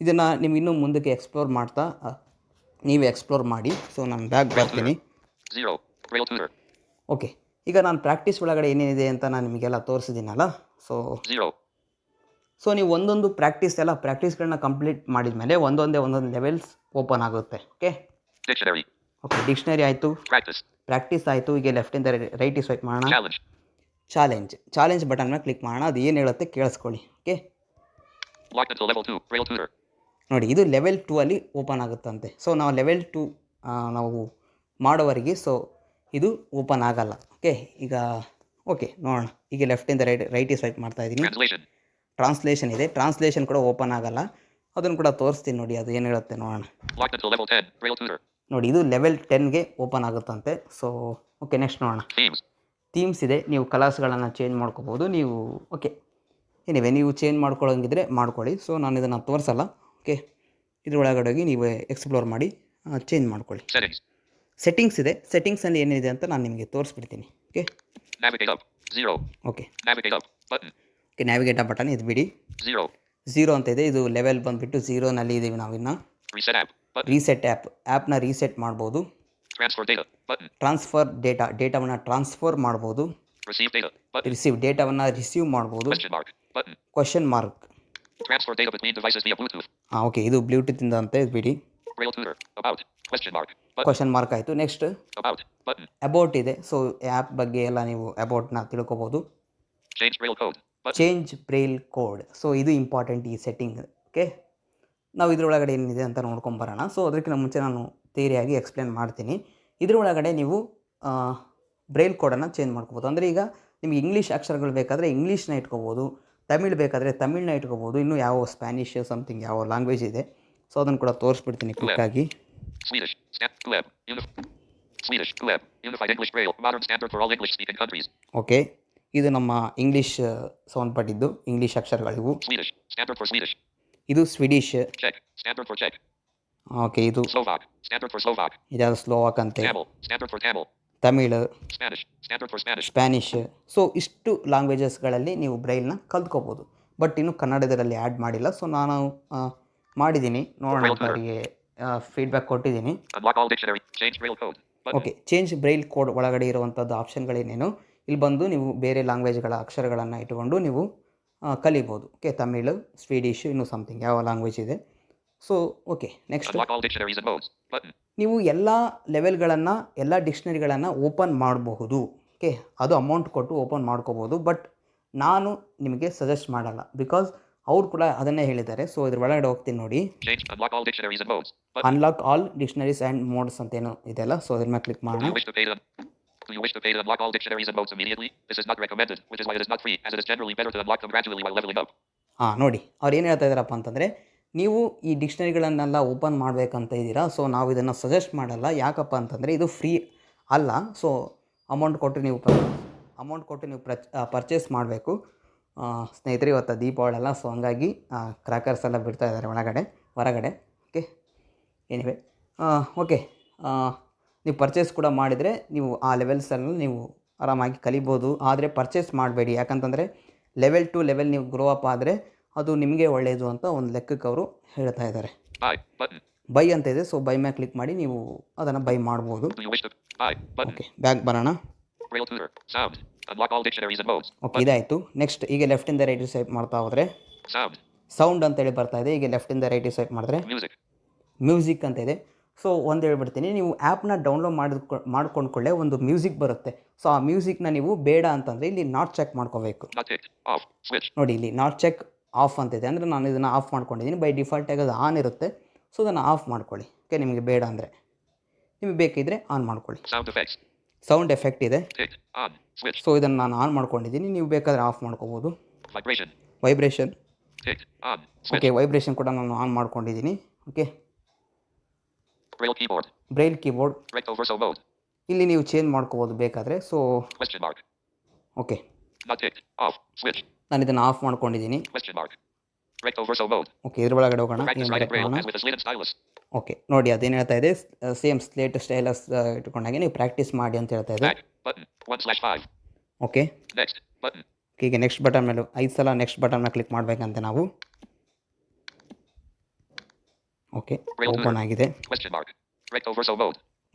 ಇದನ್ನು ನಿಮ್ಗೆ ಇನ್ನೂ ಮುಂದಕ್ಕೆ ಎಕ್ಸ್ಪ್ಲೋರ್ ಮಾಡ್ತಾ ನೀವು ಎಕ್ಸ್ಪ್ಲೋರ್ ಮಾಡಿ. ಸೊ ನಾನು ಬ್ಯಾಗ್ ಬರ್ತೀನಿ.
0.
ಓಕೆ ಈಗ ನಾನು ಪ್ರಾಕ್ಟೀಸ್ ಒಳಗಡೆ ಏನೇನಿದೆ ಅಂತ ನಾನು ನಿಮಗೆಲ್ಲ ತೋರಿಸಿದ್ದೀನಲ್ಲ? ಸೊ
0.
ಸೊ ನೀವು ಒಂದೊಂದು ಪ್ರಾಕ್ಟೀಸ್ ಎಲ್ಲ ಪ್ರಾಕ್ಟೀಸ್ಗಳನ್ನ ಕಂಪ್ಲೀಟ್ ಮಾಡಿದ ಮೇಲೆ ಒಂದೊಂದೇ ಒಂದೊಂದು ಲೆವೆಲ್ಸ್ ಓಪನ್ ಆಗುತ್ತೆ. ಓಕೆ ಓಕೆ ಡಿಕ್ಷನರಿ ಆಯಿತು. ಪ್ರಾಕ್ಟೀಸ್ ಆಯಿತು. ಈಗ ಲೆಫ್ಟಿಂದ ರೈಟ್ ಸ್ವೈಪ್ ಮಾಡೋಣ. ಚಾಲೆಂಜ್ ಚಾಲೆಂಜ್ ಬಟನ್ ಮೇಲೆ ಕ್ಲಿಕ್ ಮಾಡೋಣ. ಅದು ಏನು ಹೇಳುತ್ತೆ ಕೇಳಿಸ್ಕೊಳ್ಳಿ. Okay
Locked until level 2. Braille tutor.
ನೋಡಿ ಇದು ಲೆವೆಲ್ ಟೂ ಅಲ್ಲಿ ಓಪನ್ ಆಗುತ್ತಂತೆ. ಸೊ ನಾವು ಲೆವೆಲ್ ಟು ನಾವು ಮಾಡೋವರೆಗೆ ಸೊ ಇದು ಓಪನ್ ಆಗಲ್ಲ. ಓಕೆ ಈಗ ಓಕೆ ನೋಡೋಣ. ಈಗ ಲೆಫ್ಟಿಂದ ರೈಟ್ ರೈಟಿ ಸ್ವೈಪ್ ಮಾಡ್ತಾ ಇದ್ದೀನಿ ಟ್ರಾನ್ಸ್ಲೇಷನ್ ಇದೆ. ಟ್ರಾನ್ಸ್ಲೇಷನ್ ಕೂಡ ಓಪನ್ ಆಗಲ್ಲ. ಅದನ್ನು ಕೂಡ ತೋರಿಸ್ತೀನಿ ನೋಡಿ ಅದು ಏನು ಹೇಳುತ್ತೆ ನೋಡೋಣ.
Locked until level 10. Braille
ನೋಡಿ ಇದು ಲೆವೆಲ್ ಟೆನ್ಗೆ ಓಪನ್ ಆಗುತ್ತಂತೆ. ಸೊ ಓಕೆ ನೆಕ್ಸ್ಟ್ ನೋಡೋಣ. ಥೀಮ್ಸ್ ಇದೆ. ನೀವು ಕಲರ್ಸ್ಗಳನ್ನು ಚೇಂಜ್ ಮಾಡ್ಕೋಬೋದು. ನೀವು ಓಕೆ ಏನಿವೆ ನೀವು ಚೇಂಜ್ ಮಾಡ್ಕೊಳ್ಳೋಂಗಿದ್ರೆ ಮಾಡ್ಕೊಳ್ಳಿ. ಸೊ ನಾನು ಇದನ್ನು ತೋರಿಸಲ್ಲ. ಓಕೆ ಇದ್ರೊಳಗಡೆ ಹೋಗಿ ನೀವು ಎಕ್ಸ್ಪ್ಲೋರ್ ಮಾಡಿ ಚೇಂಜ್ ಮಾಡ್ಕೊಳ್ಳಿ.
ಸರಿ.
ಸೆಟ್ಟಿಂಗ್ಸ್ ಇದೆ. ಸೆಟ್ಟಿಂಗ್ಸಲ್ಲಿ ಏನಿದೆ ಅಂತ ನಾನು ನಿಮಗೆ ತೋರಿಸ್ಬಿಡ್ತೀನಿ. Okay
Navigate 0.
Okay. Okay navigate button ಇದು ಬಿಡಿ.
0.
ಝೀರೋ ಅಂತ ಇದೆ. ಇದು ಲೆವೆಲ್ ಬಂದುಬಿಟ್ಟು ಝೀರೋನಲ್ಲಿ ಇದ್ದೀವಿ
ನಾವು ಇನ್ನು.
ರೀಸೆಟ್ ಆ್ಯಪ್ ಆ್ಯಪ್ನ ರೀಸೆಟ್ ಮಾಡ್ಬೋದು. ಟ್ರಾನ್ಸ್ಫರ್ ಡೇಟಾ ಡೇಟಾವನ್ನು ಟ್ರಾನ್ಸ್ಫರ್ ಮಾಡ್ಬೋದು. ರಿಸೀವ್ ಡೇಟಾವನ್ನು ರಿಸೀವ್ ಮಾಡ್ಬೋದು. Question mark
Transfer data between devices via Bluetooth.
ಹಾಂ ಓಕೆ ಇದು ಬ್ಲೂಟೂತ್ ಇಂದ ಅಂತ ಇದು ಬಿಡಿ
Braille tutor. About. Question mark. Button.
Question mark ಆಯಿತು ನೆಕ್ಸ್ಟ್
About.
ಅಬೌಟ್ ಇದೆ ಸೊ ಆ್ಯಪ್ ಬಗ್ಗೆ ಎಲ್ಲ ನೀವು ಅಬೌಟ್ನ ತಿಳ್ಕೊಬೋದು
Change Braille code. Button.
Change Braille code so ಇದು ಇಂಪಾರ್ಟೆಂಟ್ ಈ ಸೆಟ್ಟಿಂಗ್ ಓಕೆ ನಾವು ಇದರೊಳಗಡೆ ಏನಿದೆ ಅಂತ ನೋಡ್ಕೊಂಬರೋಣ ಸೊ ಅದಕ್ಕಿಂತ ಮುಂಚೆ ನಾನು ಥಿಯರಿಯಾಗಿ ಎಕ್ಸ್ಪ್ಲೇನ್ ಮಾಡ್ತೀನಿ ಇದರೊಳಗಡೆ ನೀವು ಬ್ರೈಲ್ ಕೋಡನ್ನು ಚೇಂಜ್ ಮಾಡ್ಕೋಬೋದು ಅಂದರೆ ಈಗ ನಿಮಗೆ ಇಂಗ್ಲೀಷ್ ಅಕ್ಷರಗಳು ಬೇಕಾದರೆ ಇಂಗ್ಲೀಷ್ನ ಇಟ್ಕೋಬೋದು ತಮಿಳ್ ಬೇಕಾದರೆ ತಮಿಳ್ನ ಇಟ್ಕೋಬೋದು ಇನ್ನು ಯಾವ ಸ್ಪ್ಯಾನಿಷ್ ಸಮಥಿಂಗ್ ಯಾವ ಲ್ಯಾಂಗ್ವೇಜ್ ಇದೆ. ಸೊ ಅದನ್ನು ಕೂಡ ತೋರಿಸ್ಬಿಡ್ತೀನಿ
ಕ್ಲಿಕ್ ಆಗಿ.
ಓಕೆ ಇದು ನಮ್ಮ ಇಂಗ್ಲಿಷ್ ಸೌಂಡ್
uh, ಪಟ್ಟಿದ್ದು. ಇಂಗ್ಲಿಷ್ ಅಕ್ಷರಗಳಿವು.
ಇದು
ಸ್ವೀಡಿಶ್
ಓಕೆ ಇದು ಇದ್ಯಾವ ಸ್ಲೋವಾಕ್ ಅಂತ? ತಮಿಳ್. ಸ್ಪ್ಯಾನಿಷ್ ಸೊ ಇಷ್ಟು ಲ್ಯಾಂಗ್ವೇಜಸ್ಗಳಲ್ಲಿ ನೀವು ಬ್ರೈಲ್ನ ಕಲ್ತ್ಕೋಬೋದು. ಬಟ್ ಇನ್ನು ಕನ್ನಡದಲ್ಲಿ ಆ್ಯಡ್ ಮಾಡಿಲ್ಲ. ಸೊ ನಾನು ಮಾಡಿದ್ದೀನಿ. ನೋಡೋಣ ಅವರಿಗೆ ಫೀಡ್ಬ್ಯಾಕ್ ಕೊಟ್ಟಿದ್ದೀನಿ. ಓಕೆ ಚೇಂಜ್ ಬ್ರೈಲ್ ಕೋಡ್ ಒಳಗಡೆ ಇರುವಂಥದ್ದು ಆಪ್ಷನ್ಗಳೇನೇನು ಇಲ್ಲಿ ಬಂದು ನೀವು ಬೇರೆ ಲ್ಯಾಂಗ್ವೇಜ್ಗಳ ಅಕ್ಷರಗಳನ್ನು ಇಟ್ಟುಕೊಂಡು ನೀವು ಕಲಿಬೋದು. ಓಕೆ ತಮಿಳು ಸ್ವೀಡಿಷ್ ಇನ್ನು ಸಮಥಿಂಗ್ ಯಾವ ಲ್ಯಾಂಗ್ವೇಜ್ ಇದೆ? ಸೊ ಓಕೆ ನೆಕ್ಸ್ಟ್ ನೀವು ಎಲ್ಲ ಲೆವೆಲ್ಗಳನ್ನು ಎಲ್ಲ ಡಿಕ್ಷನರಿಗಳನ್ನು ಓಪನ್ ಮಾಡಬಹುದು ಓಕೆ ಅದು ಅಮೌಂಟ್ ಕೊಟ್ಟು ಓಪನ್ ಮಾಡ್ಕೋಬೋದು ಬಟ್ ನಾನು ನಿಮಗೆ ಸಜೆಸ್ಟ್ ಮಾಡಲ್ಲ ಬಿಕಾಸ್ ಅವ್ರು ಕೂಡ ಅದನ್ನೇ ಹೇಳಿದ್ದಾರೆ ಸೊ ಇದ್ರ ಒಳಗಡೆ ಹೋಗ್ತೀನಿ ನೋಡಿ. Unlock all dictionaries and modes ಅಂತ ಏನೋ ಇದೆಲ್ಲ ಸೊ ಅದ್ರ ಮೇಲೆ ಕ್ಲಿಕ್
ಮಾಡಿ
ಮಾಡೋಣ
you wish to pay to Do you wish to pay to unlock all dictionaries and modes immediately? This is not recommended, which is why it is not free, as it is generally better to unlock them gradually while leveling up.
ಹಾಂ ನೋಡಿ ಅವ್ರು ಏನು ಹೇಳ್ತಾ ಇದ್ದಾರಪ್ಪ ಅಂತಂದರೆ ನೀವು ಈ ಡಿಕ್ಷನರಿಗಳನ್ನೆಲ್ಲ open ಮಾಡಬೇಕಂತ ಇದ್ದೀರಾ? ಸೊ ನಾವು ಇದನ್ನು ಸಜೆಸ್ಟ್ ಮಾಡಲ್ಲ. ಯಾಕಪ್ಪ ಅಂತಂದರೆ ಇದು ಫ್ರೀ ಅಲ್ಲ. ಸೊ ಅಮೌಂಟ್ ಕೊಟ್ಟು ನೀವು ಅಮೌಂಟ್ ಕೊಟ್ಟು ನೀವು ಪ್ರಚ್ ಪರ್ಚೇಸ್ ಮಾಡಬೇಕು. ಸ್ನೇಹಿತರೆ, ಇವತ್ತು ದೀಪಾವಳಿ ಅಲ್ಲ ಸೊ ಹಂಗಾಗಿ ಕ್ರ್ಯಾಕರ್ಸ್ ಎಲ್ಲ ಬಿಡ್ತಾ ಇದ್ದಾರೆ ಒಳಗಡೆ, ಹೊರಗಡೆ. ಓಕೆ ಏನಿವೆ ಓಕೆ ನೀವು ಪರ್ಚೇಸ್ ಕೂಡ ಮಾಡಿದರೆ ನೀವು ಆ ಲೆವೆಲ್ಸಲ್ಲಿ ನೀವು ಆರಾಮಾಗಿ ಕಲಿಬೋದು. ಆದರೆ ಪರ್ಚೇಸ್ ಮಾಡಬೇಡಿ. ಯಾಕಂತಂದರೆ ಲೆವೆಲ್ ಟು ಲೆವೆಲ್ ನೀವು ಗ್ರೋ ಅಪ್ ಆದರೆ ಅದು ನಿಮಗೆ ಒಳ್ಳೆಯದು ಅಂತ ಒಂದು ಲೆಕ್ಕಕ್ಕೆ ಅವರು ಹೇಳ್ತಾ ಇದ್ದಾರೆ. ಬೈ ಅಂತ ಇದೆ ಸೊ ಬೈ ಮೇಲೆ ಕ್ಲಿಕ್ ಮಾಡಿ ನೀವು ಅದನ್ನು ಬೈ ಮಾಡ್ಬೋದು. ಓಕೆ ಬ್ಯಾಕ್ ಬರೋಣ. ಓಕೆ ಇದಾಯಿತು. ನೆಕ್ಸ್ಟ್ ಈಗ ಲೆಫ್ಟಿಂದ ರೈಟ್ ಸ್ವೈಪ್ ಮಾಡ್ತಾ ಹೋದರೆ
ಸೌಂಡ್
ಸೌಂಡ್ ಅಂತೇಳಿ ಬರ್ತಾ ಇದೆ ಈಗ ಲೆಫ್ಟಿಂದ ರೈಟ್ ಸ್ವೈಪ್ ಮಾಡಿದ್ರೆ ಮ್ಯೂಸಿಕ್ ಅಂತ ಇದೆ. ಸೊ ಒಂದು ಹೇಳ್ಬಿಡ್ತೀನಿ ನೀವು ಆ್ಯಪ್ನ ಡೌನ್ಲೋಡ್ ಮಾಡ್ಕೊಂಡು ಮಾಡ್ಕೊಂಡ್ಕೊಳ್ಳೆ ಒಂದು ಮ್ಯೂಸಿಕ್ ಬರುತ್ತೆ. ಸೊ ಆ ಮ್ಯೂಸಿಕ್ನ ನೀವು ಬೇಡ ಅಂತಂದರೆ ಇಲ್ಲಿ ನಾಟ್ ಚೆಕ್ ಮಾಡ್ಕೋಬೇಕು. ನೋಡಿ ಇಲ್ಲಿ ನಾಟ್ ಚೆಕ್ ಆಫ್ ಅಂತಿದೆ ಅಂದರೆ ನಾನು ಇದನ್ನು ಆಫ್ ಮಾಡ್ಕೊಂಡಿದ್ದೀನಿ. ಬೈ ಡಿಫಾಲ್ಟಾಗಿ ಅದು ಆನ್ ಇರುತ್ತೆ. ಸೊ ಅದನ್ನು ಆಫ್ ಮಾಡ್ಕೊಳ್ಳಿ. ಓಕೆ ನಿಮಗೆ ಬೇಡ ಅಂದರೆ. ನಿಮಗೆ ಬೇಕಿದ್ದರೆ ಆನ್ ಮಾಡ್ಕೊಳ್ಳಿ. ಸೌಂಡ್ ಎಫೆಕ್ಟ್ ಇದೆ. ಸೊ ಇದನ್ನು ನಾನು ಆನ್ ಮಾಡ್ಕೊಂಡಿದ್ದೀನಿ. ನೀವು ಬೇಕಾದರೆ ಆಫ್ ಮಾಡ್ಕೋಬೋದು. ವೈಬ್ರೇಷನ್. ಓಕೆ ವೈಬ್ರೇಷನ್ ಕೂಡ ನಾನು ಆನ್ ಮಾಡ್ಕೊಂಡಿದ್ದೀನಿ. ಓಕೆ. Braille keyboard. ಇಲ್ಲಿ ನೀವು ಚೇಂಜ್ ಮಾಡ್ಕೋಬೋದು ಬೇಕಾದರೆ. ಸೊ. ಓಕೆ ನಾನು ಇದನ್ನು ಆಫ್ ಮಾಡ್ಕೊಂಡಿದ್ದೀನಿ ಓಕೆ ಇದ್ರ ಒಳಗಡೆ ಹೋಗೋಣ ಓಕೆ ನೋಡಿ ಅದೇನು ಹೇಳ್ತಾ ಇದೆ. ಸೇಮ್ ಸ್ಲೇಟ್ ಸ್ಟೈಲಸ್ ಇಟ್ಕೊಂಡಾಗೆ ನೀವು ಪ್ರಾಕ್ಟೀಸ್ ಮಾಡಿ ಅಂತ ಹೇಳ್ತಾ ಇದೆ. ಓಕೆ ಈಗ ನೆಕ್ಸ್ಟ್ ಬಟನ್ ಮೇಲೆ ಐದು ಸಲ ನೆಕ್ಸ್ಟ್ ಬಟನ್ನ ಕ್ಲಿಕ್ ಮಾಡಬೇಕಂತೆ ನಾವು. ಓಕೆ ಓಪನ್ ಆಗಿದೆ.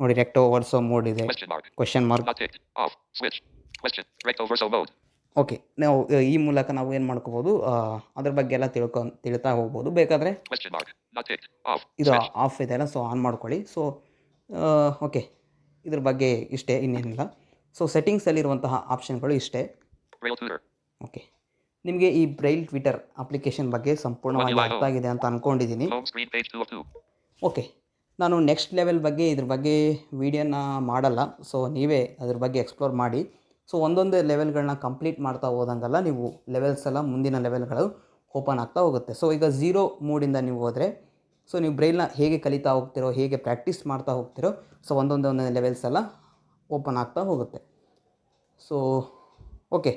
ನೋಡಿ ರೆಕ್ಟ್ ಓವರ್ಸೋ ಮೋಡ್ ಇದೆ. ಕ್ವೆಶನ್ ಮಾರ್ಕ್ ಓಕೆ ನಾವು ಈ ಮೂಲಕ ನಾವು ಏನು ಮಾಡ್ಕೋಬೋದು ಅದ್ರ ಬಗ್ಗೆ ಎಲ್ಲ ತಿಳ್ಕೊ ತಿಳ್ತಾ ಹೋಗ್ಬೋದು. ಬೇಕಾದರೆ. ಇದು ಆಫ್ ಇದೆ ಅಲ್ಲ ಸೊ ಆನ್ ಮಾಡ್ಕೊಳ್ಳಿ. ಸೊ ಓಕೆ ಇದ್ರ ಬಗ್ಗೆ ಇಷ್ಟೇ ಇನ್ನೇನಿಲ್ಲ. ಸೊ ಸೆಟ್ಟಿಂಗ್ಸಲ್ಲಿರುವಂತಹ ಆಪ್ಷನ್ಗಳು ಇಷ್ಟೇ. ಓಕೆ ನಿಮಗೆ ಈ ಬ್ರೈಲ್ ಟ್ವಿಟರ್ ಅಪ್ಲಿಕೇಶನ್ ಬಗ್ಗೆ ಸಂಪೂರ್ಣವಾಗಿ ಅರ್ಥ ಆಗಿದೆ ಅಂತ ಅಂದ್ಕೊಂಡಿದ್ದೀನಿ
Home screen page 2 of 2.
Okay ನಾನು ನೆಕ್ಸ್ಟ್ ಲೆವೆಲ್ ಬಗ್ಗೆ ಇದ್ರ ಬಗ್ಗೆ ವಿಡಿಯೋನ ಮಾಡಲ್ಲ ಸೊ ನೀವೇ ಅದ್ರ ಬಗ್ಗೆ ಎಕ್ಸ್ಪ್ಲೋರ್ ಮಾಡಿ. ಸೊ ಒಂದೊಂದೇ ಲೆವೆಲ್ಗಳನ್ನ ಕಂಪ್ಲೀಟ್ ಮಾಡ್ತಾ ಹೋದಂಗೆಲ್ಲ ನೀವು ಲೆವೆಲ್ಸ್ ಎಲ್ಲ ಮುಂದಿನ ಲೆವೆಲ್ಗಳು ಓಪನ್ ಆಗ್ತಾ ಹೋಗುತ್ತೆ. ಸೊ ಈಗ ಝೀರೋ ಮೂಡಿಂದ ನೀವು ಹೋದರೆ ಸೊ ನೀವು ಬ್ರೈನ್ನ ಹೇಗೆ ಕಲಿತಾ ಹೋಗ್ತಿರೋ, ಹೇಗೆ ಪ್ರಾಕ್ಟೀಸ್ ಮಾಡ್ತಾ ಹೋಗ್ತಿರೋ ಸೊ ಒಂದೊಂದೇ ಒಂದೊಂದೇ ಲೆವೆಲ್ಸ್ ಎಲ್ಲ ಓಪನ್ ಆಗ್ತಾ ಹೋಗುತ್ತೆ. ಸೊ ಓಕೆ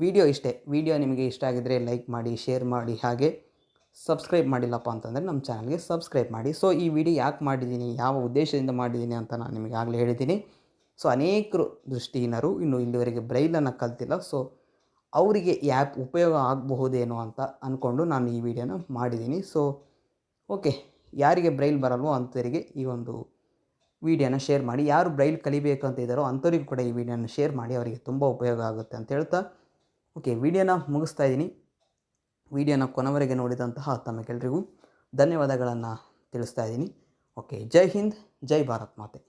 ವಿಡಿಯೋ ಇಷ್ಟೇ. ವಿಡಿಯೋ ನಿಮಗೆ ಇಷ್ಟ ಆಗಿದ್ದರೆ ಲೈಕ್ ಮಾಡಿ ಶೇರ್ ಮಾಡಿ, ಹಾಗೆ ಸಬ್ಸ್ಕ್ರೈಬ್ ಮಾಡಿಲ್ಲಪ್ಪ ಅಂತಂದರೆ ನಮ್ಮ ಚಾನಲ್ಗೆ ಸಬ್ಸ್ಕ್ರೈಬ್ ಮಾಡಿ. ಸೊ ಈ ವಿಡಿಯೋ ಯಾಕೆ ಮಾಡಿದ್ದೀನಿ, ಯಾವ ಉದ್ದೇಶದಿಂದ ಮಾಡಿದ್ದೀನಿ ಅಂತ ನಾನು ನಿಮಗೆ ಆಗಲೇ ಹೇಳಿದ್ದೀನಿ. ಸೊ ಅನೇಕರು ದೃಷ್ಟಿಹೀನರು ಇನ್ನು ಇಲ್ಲಿವರೆಗೆ ಬ್ರೈಲನ್ನು ಕಲ್ತಿಲ್ಲ. ಸೊ ಅವರಿಗೆ ಆ್ಯಪ್ ಉಪಯೋಗ ಆಗಬಹುದೇನೋ ಅಂತ ಅಂದ್ಕೊಂಡು ನಾನು ಈ ವಿಡಿಯೋನ ಮಾಡಿದ್ದೀನಿ. ಸೊ ಓಕೆ, ಯಾರಿಗೆ ಬ್ರೈಲ್ ಬರಲ್ವೋ ಅಂಥವರಿಗೆ ಈ ಒಂದು ವಿಡಿಯೋನ ಶೇರ್ ಮಾಡಿ, ಯಾರು ಬ್ರೈಲ್ ಕಲಿಬೇಕು ಅಂತ ಇದ್ದಾರೋ ಅಂಥವ್ರಿಗೂ ಕೂಡ ಈ ವಿಡಿಯೋನ ಶೇರ್ ಮಾಡಿ, ಅವರಿಗೆ ತುಂಬ ಉಪಯೋಗ ಆಗುತ್ತೆ ಅಂತ ಹೇಳ್ತಾ, ಓಕೆ, ವಿಡಿಯೋನ ಮುಗಿಸ್ತಾ ಇದ್ದೀನಿ. ವಿಡಿಯೋನ ಕೊನೆವರೆಗೆ ನೋಡಿದಂತಹ ತಮಗೆಲ್ಲರಿಗೂ ಧನ್ಯವಾದಗಳನ್ನು ತಿಳಿಸ್ತಾ ಇದ್ದೀನಿ. ಓಕೆ, ಜೈ ಹಿಂದ್, ಜೈ ಭಾರತ್ ಮಾತೆ.